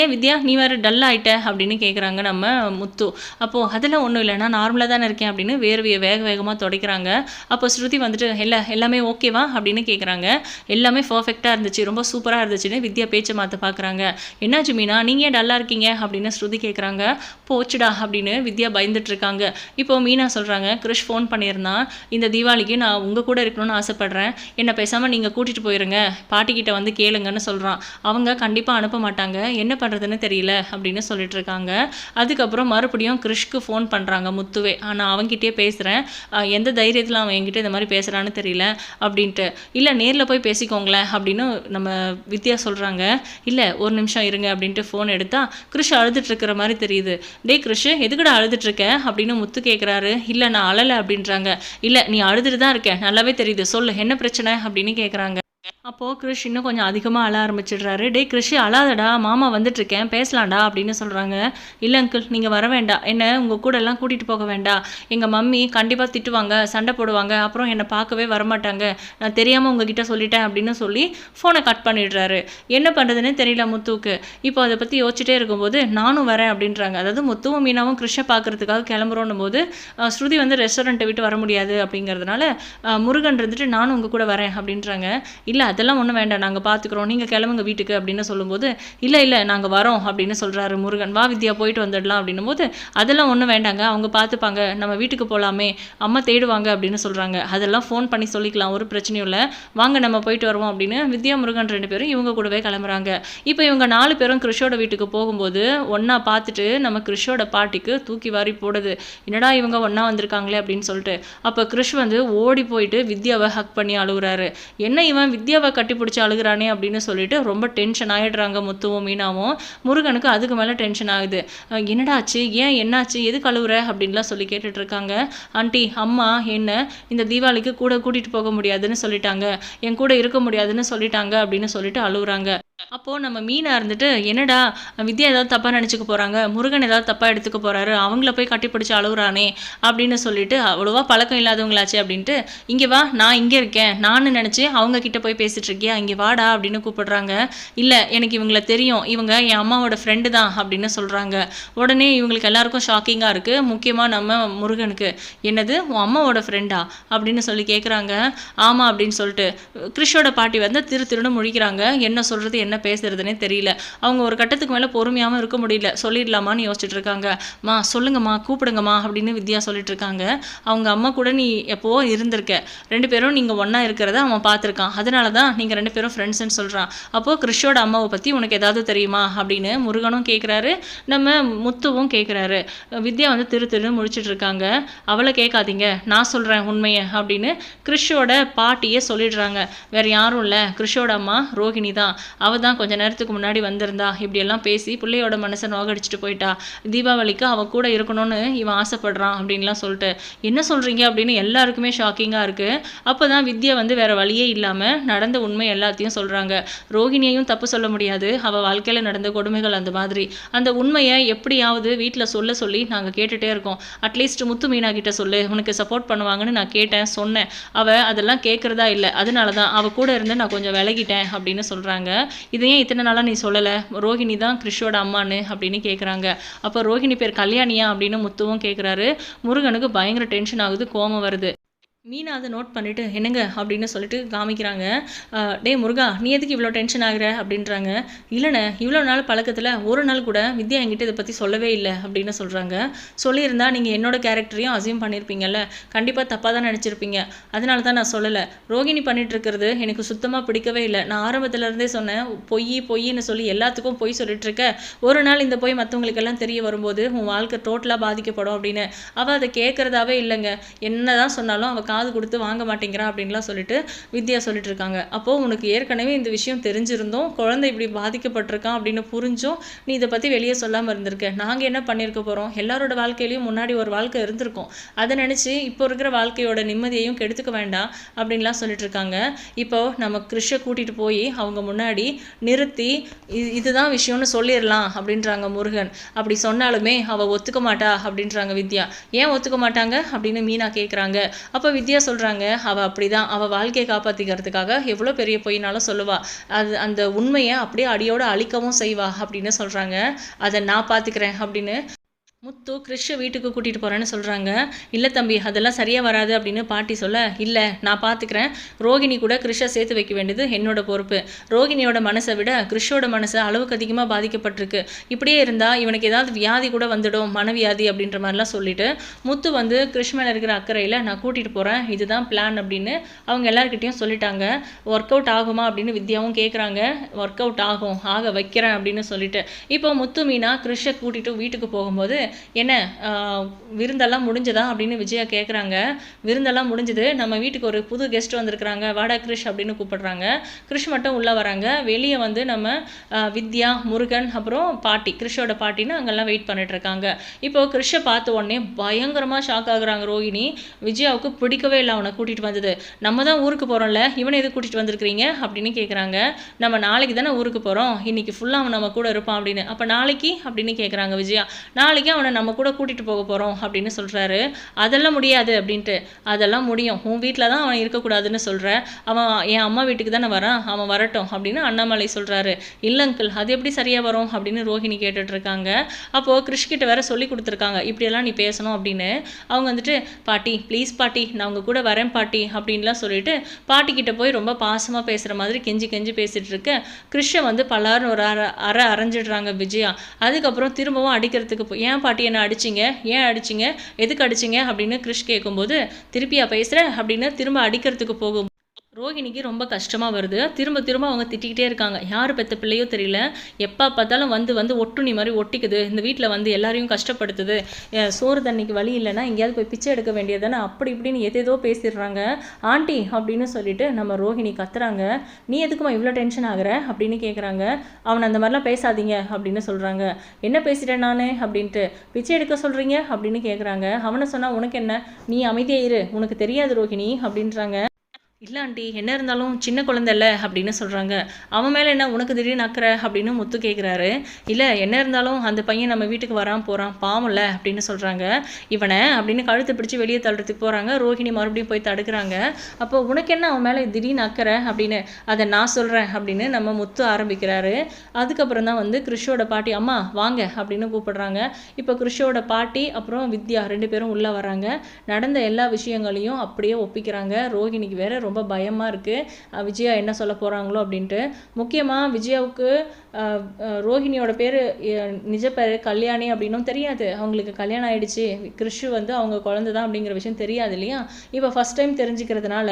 ஏன் வித்யா நீ வேறு டல் ஆயிட்ட அப்படின்னு கேட்குறாங்க நம்ம முத்து. அப்போது அதில் ஒன்றும் இல்லை. நான் நார்மலாக தானே இருக்கேன் அப்படின்னு வேர்வையை வேக வேகமாக துடைக்கிறாங்க. அப்போ ஸ்ருதி வந்துட்டு எல்லா எல்லாமே ஓகேவா அப்படின்னு கேட்குறாங்க எல்லாமே பர்ஃபெக்டாக இருந்துச்சு. ரொம்ப சூப்பராக இருந்துச்சுன்னு வித்யா பேச்சை மாற்ற பார்க்குறாங்க என்னாச்சு மீனா? நீங்கள் ஏன் டல்லாக இருக்கீங்க? அப்படின்னு ஸ்ருதி கேட்குறாங்க போச்சுடா அப்படின்னு வித்யா பயந்துட்டு இருக்காங்க இப்போ மீனா சொல்கிறாங்க கிருஷ் ஃபோன் பண்ணியிருந்தான் இந்த தீபாவளிக்கு நான் உங்கள் கூட இருக்கணும்னு ஆசைப்பட்றேன். என்னை பேசாமல் நீங்கள் கூட்டிகிட்டு போயிருங்க. பாட்டிக்கிட்ட வந்து கேளுங்கன்னு சொல்கிறான் அவங்க கண்டிப்பாக அனுப்ப மாட்டாங்க. என்ன பண்ணுறதுன்னு தெரியல அப்படின்னு சொல்லிட்டு இருக்காங்க அதுக்கப்புறம் மறுபடியும் கிருஷ்க்கு ஃபோன் பண்ணுறாங்க முத்துவே. ஆனால் அவங்ககிட்டயே பேசுகிறேன் எந்த தைரியத்தில் அவன் என்கிட்ட இந்த மாதிரி பேசுகிறான்னு தெரியல அப்படின்ட்டு. இல்லை நேரில் போய் பேசிக்கோங்களேன் அப்படின்னு நம்ம வித்யா சொல்கிறாங்க இல்லை ஒரு நிமிஷம் இருங்க அப்படின்ட்டு ஃபோன் எடுத்தா கிருஷ் அழுதுட்டு இருக்கிற மாதிரி தெரியுது. டேய் கிருஷ் எதுக்குடா அழுதுட்டு இருக்க அப்படின்னு முத்து கேட்குறாரு இல்லை நான் அழலை அப்படின்றாங்க. இல்லை நீ அழுதுட்டு தான் இருக்க. நல்லாவே தெரியுது. சொல்லு. என்ன பிரச்சனை? அப்படின்னு கேட்குறாங்க அப்போது கிருஷ் இன்னும் கொஞ்சம் அதிகமாக அழ ஆரம்பிச்சிடுறாரு. டே கிருஷி அழாதடா மாமா வந்துட்டுருக்கேன் பேசலாம்டா அப்படின்னு சொல்கிறாங்க இல்லை அங்கிள் நீங்கள் வர வேண்டாம். என்ன உங்கள் கூட எல்லாம் கூட்டிகிட்டு போக வேண்டாம். எங்கள் மம்மி கண்டிப்பாக திட்டுவாங்க சண்டை போடுவாங்க அப்புறம் என்னை பார்க்கவே வரமாட்டாங்க. நான் தெரியாமல் உங்ககிட்ட சொல்லிட்டேன் அப்படின்னு சொல்லி ஃபோனை கட் பண்ணிடுறாரு. என்ன பண்ணுறதுன்னு தெரியல முத்துவுக்கு. இப்போ அதை பற்றி யோசிச்சுட்டே இருக்கும்போது நானும் வரேன் அப்படின்றாங்க. அதாவது முத்துவும் மீனாவும் கிருஷ்ணை பார்க்குறதுக்காக கிளம்புறோன்னும் போது ஸ்ருதி வந்து ரெஸ்டாரண்ட்டை விட்டு வர முடியாது அப்படிங்கிறதுனால முருகன் இருந்துட்டு நானும் உங்கள் கூட வரேன் அப்படின்றாங்க. இல்லை அதெல்லாம் ஒன்றும் வேண்டாம். நாங்கள் பார்த்துக்குறோம் நீங்கள் கிளம்புங்க வீட்டுக்கு அப்படின்னு சொல்லும்போது இல்லை இல்லை நாங்கள் வரோம் அப்படின்னு சொல்கிறாரு முருகன். வா வித்யா போயிட்டு வந்துடலாம் அப்படின்னும் போது அதெல்லாம் ஒன்றும் வேண்டாங்க. அவங்க பார்த்துப்பாங்க நம்ம வீட்டுக்கு போகலாமே அம்மா தேடுவாங்க அப்படின்னு சொல்கிறாங்க அதெல்லாம் ஃபோன் பண்ணி சொல்லிக்கலாம். ஒரு பிரச்சனையும் இல்லை. வாங்க நம்ம போயிட்டு வருவோம் அப்படின்னு வித்யா முருகன் ரெண்டு பேரும் இவங்க கூடவே கிளம்புறாங்க. இப்போ இவங்க நாலு பேரும் கிருஷோட வீட்டுக்கு போகும்போது ஒன்றா பார்த்துட்டு நம்ம கிருஷோட பாட்டிக்கு தூக்கி வாரி போடுது. என்னடா இவங்க ஒன்றா வந்திருக்காங்களே அப்படின்னு சொல்லிட்டு அப்போ கிருஷ் வந்து ஓடி போயிட்டு வித்யாவை ஹக் பண்ணி அழுகுறாரு. என்ன இவன்? வித்யாவை கட்டி பிடிச்சி அழுகுறானே அப்படின்னு சொல்லிட்டு ரொம்ப டென்ஷன் ஆகிடுறாங்க முத்துவும் மீனாவும். முருகனுக்கு அதுக்கு மேலே டென்ஷன் ஆகுது. என்னடாச்சு? என்னடா ஆச்சு ஏன் என்னாச்சு? எதுக்கு அழுகுற அப்படின்லாம் சொல்லி கேட்டுட்ருக்காங்க. ஆண்டி அம்மா என்ன? இந்த தீபாவளிக்கு கூட கூட்டிகிட்டு போக முடியாதுன்னு சொல்லிட்டாங்க. என் கூட இருக்க முடியாதுன்னு சொல்லிட்டாங்க அப்படின்னு சொல்லிட்டு அழுகுறாங்க அப்போது நம்ம மீனாக இருந்துட்டு என்னடா வித்யா ஏதாவது தப்பாக நினச்சிக்க போகிறாங்க முருகன் ஏதாவது தப்பாக எடுத்துக்க போகிறாரு அவங்கள போய் கட்டிப்பிடிச்சு அழுகுறானே? அப்படின்னு சொல்லிட்டு அவ்வளோவா பழக்கம் இல்லாதவங்களாச்சு அப்படின்ட்டு இங்கே வா நான் இங்கே இருக்கேன். நான் நினச்சி அவங்க கிட்ட போய் பேசிட்டு இருக்கியா? இங்கே வாடா அப்படின்னு கூப்பிடுறாங்க. இல்லை எனக்கு இவங்கள தெரியும். இவங்க என் அம்மாவோட ஃப்ரெண்டு தான் அப்படின்னு சொல்கிறாங்க உடனே இவங்களுக்கு எல்லாருக்கும் ஷாக்கிங்காக இருக்குது முக்கியமாக நம்ம முருகனுக்கு. என்னது? உன் அம்மாவோட ஃப்ரெண்டா அப்படின்னு சொல்லி கேட்குறாங்க ஆமாம் அப்படின்னு சொல்லிட்டு கிறிஷோட பாட்டி வந்து திரு திருன்னு முழிக்கிறாங்க. என்ன சொல்கிறது என்ன பேசுறதுனே தெரியல. அவங்க ஒரு கட்டத்துக்கு மேலே பொறுமையாகவும் இருக்க முடியல. சொல்லிடலாமான்னு யோசிச்சுட்டு இருக்காங்க. மா சொல்லுங்கம்மா கூப்பிடுங்கம்மா அப்படின்னு வித்யா சொல்லிட்டு இருக்காங்க. அவங்க அம்மா கூட நீ எப்போ இருந்திருக்க? ரெண்டு பேரும் நீங்கள் ஒன்றா இருக்கிறத அவன் பார்த்துருக்கான். அதனால தான் நீங்கள் ரெண்டு பேரும் ஃப்ரெண்ட்ஸ்ன்னு சொல்கிறான் அப்போது கிறிஷோட அம்மாவை பற்றி உனக்கு ஏதாவது தெரியுமா? அப்படின்னு முருகனும் கேட்குறாரு நம்ம முத்துவும் கேட்குறாரு வித்யா வந்து திரு திருன்னு முடிச்சுட்டு இருக்காங்க. அவளை கேட்காதீங்க. நான் சொல்கிறேன் உண்மையை அப்படின்னு கிறிஷோட பாட்டியே சொல்லிடுறாங்க. வேற யாரும் இல்லை. கிறிஷோட அம்மா ரோகிணி தான் அவள் தான் கொஞ்ச நேரத்துக்கு முன்னாடி வந்திருந்தா. இப்படியெல்லாம் பேசி பிள்ளையோட மனசை நோகடிச்சிட்டு போயிட்டா. தீபாவளிக்கு அவள் கூட இருக்கணும்னு இவன் ஆசைப்படுறான் அப்படின்லாம் சொல்லிட்டு. என்ன சொல்கிறீங்க அப்படின்னு எல்லாருக்குமே ஷாக்கிங்காக இருக்குது அப்போ தான் வித்யா வந்து வேறு வழியே இல்லாமல் நடந்த உண்மை எல்லாத்தையும் சொல்கிறாங்க ரோகிணியையும் தப்பு சொல்ல முடியாது. அவள் வாழ்க்கையில் நடந்த கொடுமைகள் அந்த மாதிரி. அந்த உண்மையை எப்படியாவது வீட்டில் சொல்ல சொல்லி நாங்கள் கேட்டுகிட்டே இருக்கோம். அட்லீஸ்ட் முத்து மீனா கிட்ட சொல்லு. உனக்கு சப்போர்ட் பண்ணுவாங்கன்னு நான் கேட்டேன் சொன்னேன். அவள் அதெல்லாம் கேட்குறதா இல்லை. அதனால தான் அவள் கூட இருந்து நான் கொஞ்சம் விலகிட்டேன் அப்படின்னு சொல்கிறாங்க இதை ஏன் இத்தனை நாளாக நீ சொல்லலை? ரோகிணி தான் கிறிஷோட அம்மான்னு அப்படின்னு கேட்குறாங்க அப்போ ரோகிணி பேர் கல்யாணியா அப்படின்னு முத்துவும் கேட்குறாரு முருகனுக்கு பயங்கர டென்ஷன் ஆகுது கோபம் வருது. மீனா அதை நோட் பண்ணிவிட்டு என்னங்க? அப்படின்னு சொல்லிட்டு காமிக்கிறாங்க. டே டேய் முருகா நீ எதுக்கு இவ்வளோ டென்ஷன் ஆகிற? அப்படின்றாங்க. இல்லைண்ணே இவ்வளோ நாள் பழக்கத்தில் ஒரு நாள் கூட வித்யா என்கிட்ட இதை பற்றி சொல்லவே இல்லை அப்படின்னு சொல்கிறாங்க சொல்லியிருந்தா நீங்கள் என்னோட கேரக்டரையும் அசியூம் பண்ணியிருப்பீங்கல்ல. கண்டிப்பாக தப்பாக தான் நினச்சிருப்பீங்க. அதனால தான் நான் சொல்லலை. ரோகிணி பண்ணிட்டு இருக்கிறது எனக்கு சுத்தமாக பிடிக்கவே இல்லை. நான் ஆரம்பத்துலேருந்தே சொன்னேன் பொய் பொய்ன்னு சொல்லி எல்லாத்துக்கும் பொய் சொல்லிட்டு இருக்க. ஒரு நாள் இந்த பொய் மற்றவங்களுக்கெல்லாம் தெரிய வரும்போது உன் வாழ்க்கை டோட்டலாக பாதிக்கப்படும் அப்படின்னு. அவள் அதை கேட்குறதாவே இல்லைங்க. என்ன தான் சொன்னாலும் அவள் காது கொடுத்து வாங்க மாட்டேங்கிறா அப்படின்லாம் சொல்லிட்டு வித்யா சொல்லிட்டு இருக்காங்க அப்போது உனக்கு ஏற்கனவே இந்த விஷயம் தெரிஞ்சிருந்தோம் குழந்தை இப்படி பாதிக்கப்பட்டிருக்கான் அப்படின்னு புரிஞ்சும் நீ இதை பற்றி வெளியே சொல்லாமல் இருந்திருக்க. நாங்கள் என்ன பண்ணியிருக்க போகிறோம் எல்லாரோட வாழ்க்கையிலையும் முன்னாடி ஒரு வாழ்க்கை இருந்திருக்கும். அதை நினச்சி இப்போ இருக்கிற வாழ்க்கையோட நிம்மதியையும் கெடுத்துக்க வேண்டாம் அப்படின்லாம் சொல்லிட்டு இருக்காங்க இப்போ நம்ம கிறிஷை கூட்டிகிட்டு போய் அவங்க முன்னாடி நிறுத்தி இது இதுதான் விஷயம்னு சொல்லிடலாம் அப்படின்றாங்க முருகன். அப்படி சொன்னாலுமே அவள் ஒத்துக்க மாட்டா அப்படின்றாங்க வித்யா. ஏன் ஒத்துக்க மாட்டாங்க? அப்படின்னு மீனா கேட்குறாங்க அப்போ வித்யா சொல்கிறாங்க அவள் அப்படிதான். அவள் வாழ்க்கையை காப்பாற்றிக்கிறதுக்காக எவ்வளோ பெரிய பொய்னாலும் சொல்லுவா. அது அந்த உண்மையை அப்படியே அடியோட அழிக்கவும் செய்வா அப்படின்னு சொல்கிறாங்க அதை நான் பார்த்துக்கிறேன் அப்படின்னு முத்து கிறிஷை வீட்டுக்கு கூட்டிகிட்டு போகிறேன்னு சொல்கிறாங்க இல்லை தம்பி அதெல்லாம் சரியாக வராது அப்படின்னு பாட்டி சொல்ல இல்லை நான் பார்த்துக்கிறேன் ரோகிணி கூட கிறிஷை சேர்த்து வைக்க வேண்டியது என்னோட பொறுப்பு. ரோகிணியோட மனசை விட கிறிஷோட மனசு அளவுக்கு அதிகமாக பாதிக்கப்பட்டிருக்கு. இப்படியே இருந்தால் இவனுக்கு ஏதாவது வியாதி கூட வந்துடும் மனவியாதி அப்படின்ற மாதிரிலாம் சொல்லிட்டு முத்து வந்து கிறிஷ் மேலே இருக்கிற அக்கறையில் நான் கூட்டிகிட்டு போகிறேன் இதுதான் பிளான் அப்படின்னு அவங்க எல்லாருக்கிட்டையும் சொல்லிட்டாங்க. ஒர்க் அவுட் ஆகுமா? அப்படின்னு வித்யாவும் கேட்குறாங்க ஒர்க் அவுட் ஆகும். ஆக வைக்கிறேன் அப்படின்னு சொல்லிட்டு. இப்போ முத்து மீனா கிறிஷை கூட்டிகிட்டு வீட்டுக்கு போகும்போது என்ன விருந்தெல்லாம் முடிஞ்சதா அப்படின்னு விஜயா கேட்குறாங்க விருந்தெல்லாம் முடிஞ்சது. நம்ம வீட்டுக்கு ஒரு புது கெஸ்ட் வந்திருக்கிறாங்க. வாடா கிருஷ் அப்படின்னு கூப்பிடுறாங்க. கிருஷ் மட்டும் உள்ளே வராங்க. வெளியே வந்து நம்ம வித்யா முருகன் அப்புறம் பாட்டி கிருஷோட பாட்டின்னு அங்கெல்லாம் வெயிட் பண்ணிட்டு இருக்காங்க இப்போ கிருஷை பார்த்த உடனே பயங்கரமாக ஷாக் ஆகுறாங்க ரோஹிணி. விஜயாவுக்கு பிடிக்கவே இல்லை அவனை கூட்டிகிட்டு வந்தது. நம்ம தான் ஊருக்கு போகிறோம்ல இவனை எது கூட்டிகிட்டு வந்திருக்கிறீங்க? அப்படின்னு கேட்குறாங்க நம்ம நாளைக்கு தானே ஊருக்கு போகிறோம் இன்னைக்கு ஃபுல்லாக அவன் நம்ம கூட இருப்பான் அப்படின்னு. அப்போ நாளைக்கு? அப்படின்னு கேட்குறாங்க விஜயா. நாளைக்கு அவன் நம்ம கூட கூட்டிகிட்டு போக போகிறோம் அப்படின்னு சொல்கிறாரு அதெல்லாம் முடியாது அப்படின்ட்டு. அதெல்லாம் முடியும். உன் வீட்டில் தான் அவன் இருக்கக்கூடாதுன்னு சொல்கிற அவன் என் அம்மா வீட்டுக்கு தானே வரான். அவன் வரட்டும் அப்படின்னு அண்ணாமலை சொல்கிறாரு இல்லை அங்கிள் அது எப்படி சரியாக வரும் அப்படின்னு ரோஹிணி கேட்டுட்ருக்காங்க அப்போது கிருஷ்கிட்ட வேற சொல்லி கொடுத்துருக்காங்க. இப்படியெல்லாம் நீ பேசணும் அப்படின்னு. அவங்க வந்துட்டு பாட்டி ப்ளீஸ் பாட்டி நான் உங்கள் கூட வரேன் பாட்டி அப்படின்லாம் சொல்லிட்டு பாட்டிக்கிட்ட போய் ரொம்ப பாசமாக பேசுகிற மாதிரி கெஞ்சி கெஞ்சி பேசிகிட்டு இருக்க கிருஷ்ண வந்து பலாருன்னு ஒரு அரை அரை அரைஞ்சிடுறாங்க விஜயா. அதுக்கப்புறம் திரும்பவும் அடிக்கிறதுக்கு போய் ஏன் பாட்டி என்ன அடிச்சிங்க? ஏன் அடிச்சிங்க? எதுக்கு அடிச்சிங்க? அப்படின்னு கிருஷ் கேட்கும்போது திருப்பியா பேசுகிற அப்படின்னு திரும்ப அடிக்கிறதுக்கு போகும் ரோஹிணிக்கு ரொம்ப கஷ்டமாக வருது. திரும்ப திரும்ப அவங்க திட்டிக்கிட்டே இருக்காங்க. யார் பெத்த பிள்ளையோ தெரியல. எப்போ பார்த்தாலும் வந்து வந்து ஒட்டுணி மாதிரி ஒட்டிக்குது. இந்த வீட்டில் வந்து எல்லாரையும் கஷ்டப்படுத்துது. சோறு தண்ணிக்கு வழி இல்லைன்னா எங்கேயாவது போய் பிச்சை எடுக்க வேண்டியதானே அப்படி இப்படின்னு எதேதோ பேசிடுறாங்க. ஆண்டி அப்படின்னு சொல்லிட்டு நம்ம ரோஹிணி கத்துறாங்க. நீ எதுக்குமா இவ்வளோ டென்ஷன் ஆகுற? அப்படின்னு கேட்குறாங்க அவனை அந்த மாதிரிலாம் பேசாதீங்க அப்படின்னு சொல்கிறாங்க என்ன பேசிட்டேன் நானே? அப்படின்ட்டு. பிச்சை எடுக்க சொல்கிறீங்க அப்படின்னு கேட்குறாங்க அவனை சொன்னால் உனக்கு என்ன? நீ அமைதியாக இரு. உனக்கு தெரியாது ரோஹிணி. அப்படின்றாங்க. இல்லை ஆண்டி என்ன இருந்தாலும் சின்ன குழந்தைல்ல அப்படின்னு சொல்கிறாங்க அவன் மேலே என்ன உனக்கு திடீர்னு அக்கற? அப்படின்னு முத்து கேட்குறாரு இல்லை என்ன இருந்தாலும் அந்த பையன் நம்ம வீட்டுக்கு வரான் போகிறான் பாவம்ல அப்படின்னு சொல்கிறாங்க இவனை அப்படின்னு கழுத்தை பிடிச்சி வெளியே தள்ளுறதுக்கு போகிறாங்க ரோஹிணி மறுபடியும் போய் தடுக்கிறாங்க. அப்போ உனக்கு என்ன அவன் மேலே திடீர்னு அக்கற? அப்படின்னு அதை நான் சொல்கிறேன் அப்படின்னு நம்ம முத்து ஆரம்பிக்கிறாரு. அதுக்கப்புறம் தான் வந்து கிறிஷோட பாட்டி அம்மா வாங்க அப்படின்னு கூப்பிடுறாங்க. இப்போ கிறிஷோட பாட்டி அப்புறம் வித்யா ரெண்டு பேரும் உள்ளே வராங்க நடந்த எல்லா விஷயங்களையும் அப்படியே ஒப்பிக்கிறாங்க. ரோஹிணிக்கு வேற ரொம்ப ரொம்ப பயமாக இருக்குது விஜயா என்ன சொல்ல போகிறாங்களோ அப்படின்ட்டு. முக்கியமாக விஜயாவுக்கு ரோஹிணியோட பேர் நிஜ பேர் கல்யாணி அப்படின்னும் தெரியாது. அவங்களுக்கு கல்யாணம் ஆயிடுச்சு. கிறிஷு வந்து அவங்க குழந்தை தான் அப்படிங்கிற விஷயம் தெரியாது இல்லையா? இப்போ ஃபஸ்ட் டைம் தெரிஞ்சுக்கிறதுனால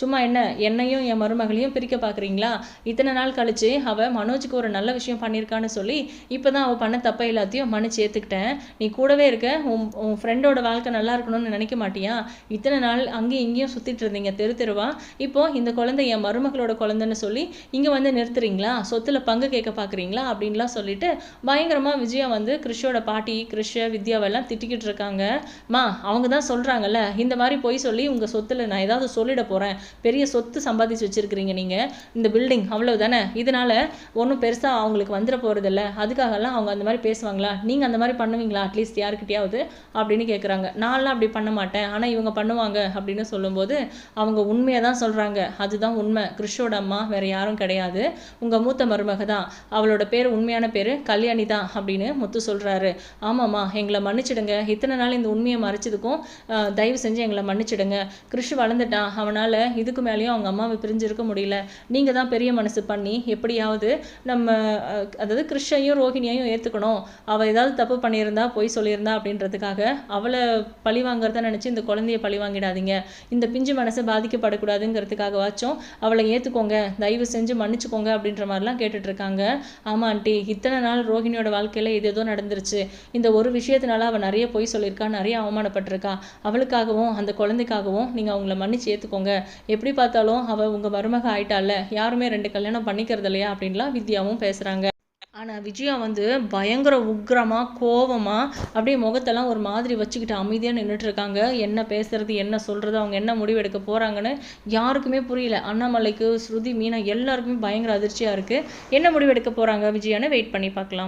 சும்மா என்ன என்னையும் என் மருமகளையும் பிரிக்க பார்க்குறீங்களா இத்தனை நாள் கழிச்சு அவள் மனோஜுக்கு ஒரு நல்ல விஷயம் பண்ணியிருக்கான்னு சொல்லி இப்போ தான் அவள் பண்ண தப்பை எல்லாத்தையும் மன்னிச்சு ஏற்றுக்கிட்டேன் நீ கூடவே இருக்க. உன் உன் ஃப்ரெண்டோட வாழ்க்கை நல்லா இருக்கணும்னு நினைக்க மாட்டியா? இத்தனை நாள் அங்கேயும் இங்கேயும் சுற்றிட்டு இருந்தீங்க. தெரு தெருவா இப்போ இந்த குழந்தை என் மருமகளோட குழந்தைன்னு சொல்லி இங்கே வந்து நிறுத்துறீங்களா? சொத்துல பங்கு கேட்க பார்க்குறீங்களா அப்படின்லாம் சொல்லிட்டு பயங்கரமாக விஜயா வந்து கிறிஷோட பாட்டி கிறிஷ வித்யாவெல்லாம் திட்டிக்கிட்டு இருக்காங்க. மா அவங்க தான் சொல்கிறாங்கல்ல இந்த மாதிரி போய் சொல்லி உங்கள் சொத்துல நான் ஏதாவது சொல்லிட போகிறேன் பெரிய சொத்து சம்பாதிச்சு வச்சிருக்கிறீங்க நீங்கள் இந்த பில்டிங் அவ்வளவுதானே? இதனால ஒன்றும் பெருசாக அவங்களுக்கு வந்துட போகிறதில்ல அதுக்காகலாம் அவங்க அந்த மாதிரி பேசுவாங்களா? நீங்கள் அந்த மாதிரி பண்ணுவீங்களா? அட்லீஸ்ட் யாருக்கிட்டையாவது? அப்படின்னு கேட்குறாங்க நான்லாம் அப்படி பண்ண மாட்டேன். ஆனால் இவங்க பண்ணுவாங்க அப்படின்னு சொல்லும்போது அவங்க உண்மையை தான் சொல்கிறாங்க அதுதான் உண்மை. கிறிஷோட அம்மா வேறு யாரும் கிடையாது. உங்கள் மூத்த மருமக தான். அவளோட பேர் உண்மையான பேர் கல்யாணி தான் அப்படின்னு முத்து சொல்கிறாரு ஆமாம்மா எங்களை மன்னிச்சிடுங்க. இத்தனை நாள் இந்த உண்மையை மறைச்சதுக்கும் தயவு செஞ்சு எங்களை மன்னிச்சிடுங்க. கிறிஷ் வளர்ந்துட்டான் அவனால் இதுக்கு மேலேயும் அவங்க அம்மாவை பிரிஞ்சிருக்க முடியல. நீங்கள் தான் பெரிய மனசு பண்ணி எப்படியாவது நம்ம அதாவது கிறிஷையும் ரோஹிணியையும் ஏற்றுக்கணும் அவள் ஏதாவது தப்பு பண்ணியிருந்தா போய் சொல்லியிருந்தா அப்படின்றதுக்காக அவளை பழி வாங்குறத நினச்சி இந்த குழந்தைய பழி வாங்கிடாதீங்க. இந்த பிஞ்சு மனசை பாதிக்கப்படக்கூடாது. பாதிக்கப்படக்கூடாதுங்கிறதுக்காகவாச்சும் அவளை ஏற்றுக்கோங்க தயவு செஞ்சு மன்னிச்சுக்கோங்க அப்படின்ற மாதிரிலாம் கேட்டுட்ருக்காங்க. இருக்காங்க ஆமா ஆண்டி இத்தனை நாள் ரோஹிணியோட வாழ்க்கையில் இது ஏதோ நடந்துருச்சு. இந்த ஒரு விஷயத்தினால அவள் நிறைய பொய் சொல்லியிருக்கா நிறைய அவமானப்பட்டிருக்கா. அவளுக்காகவும் அந்த குழந்தைக்காகவும் நீங்கள் அவங்கள மன்னிச்சு ஏற்றுக்கோங்க எப்படி பார்த்தாலும் அவள் உங்கள் மருமக ஆயிட்டால யாருமே ரெண்டு கல்யாணம் பண்ணிக்கிறது இல்லையா அப்படின்லாம் வித்யாவும் பேசுகிறாங்க ஆனால் விஜயா வந்து பயங்கர உக்ரமாக கோவமாக அப்படியே முகத்தெல்லாம் ஒரு மாதிரி வச்சுக்கிட்டு அமைதியாக நின்றுட்டு இருக்காங்க. என்ன பேசுறது என்ன சொல்கிறது அவங்க என்ன முடிவு எடுக்க போகிறாங்கன்னு யாருக்குமே புரியல. அண்ணாமலைக்கு ஸ்ருதி மீனா எல்லாருக்குமே பயங்கர அதிர்ச்சியாக இருக்குது என்ன முடிவு எடுக்க போகிறாங்க விஜயான்னு வெயிட் பண்ணி பார்க்கலாம்.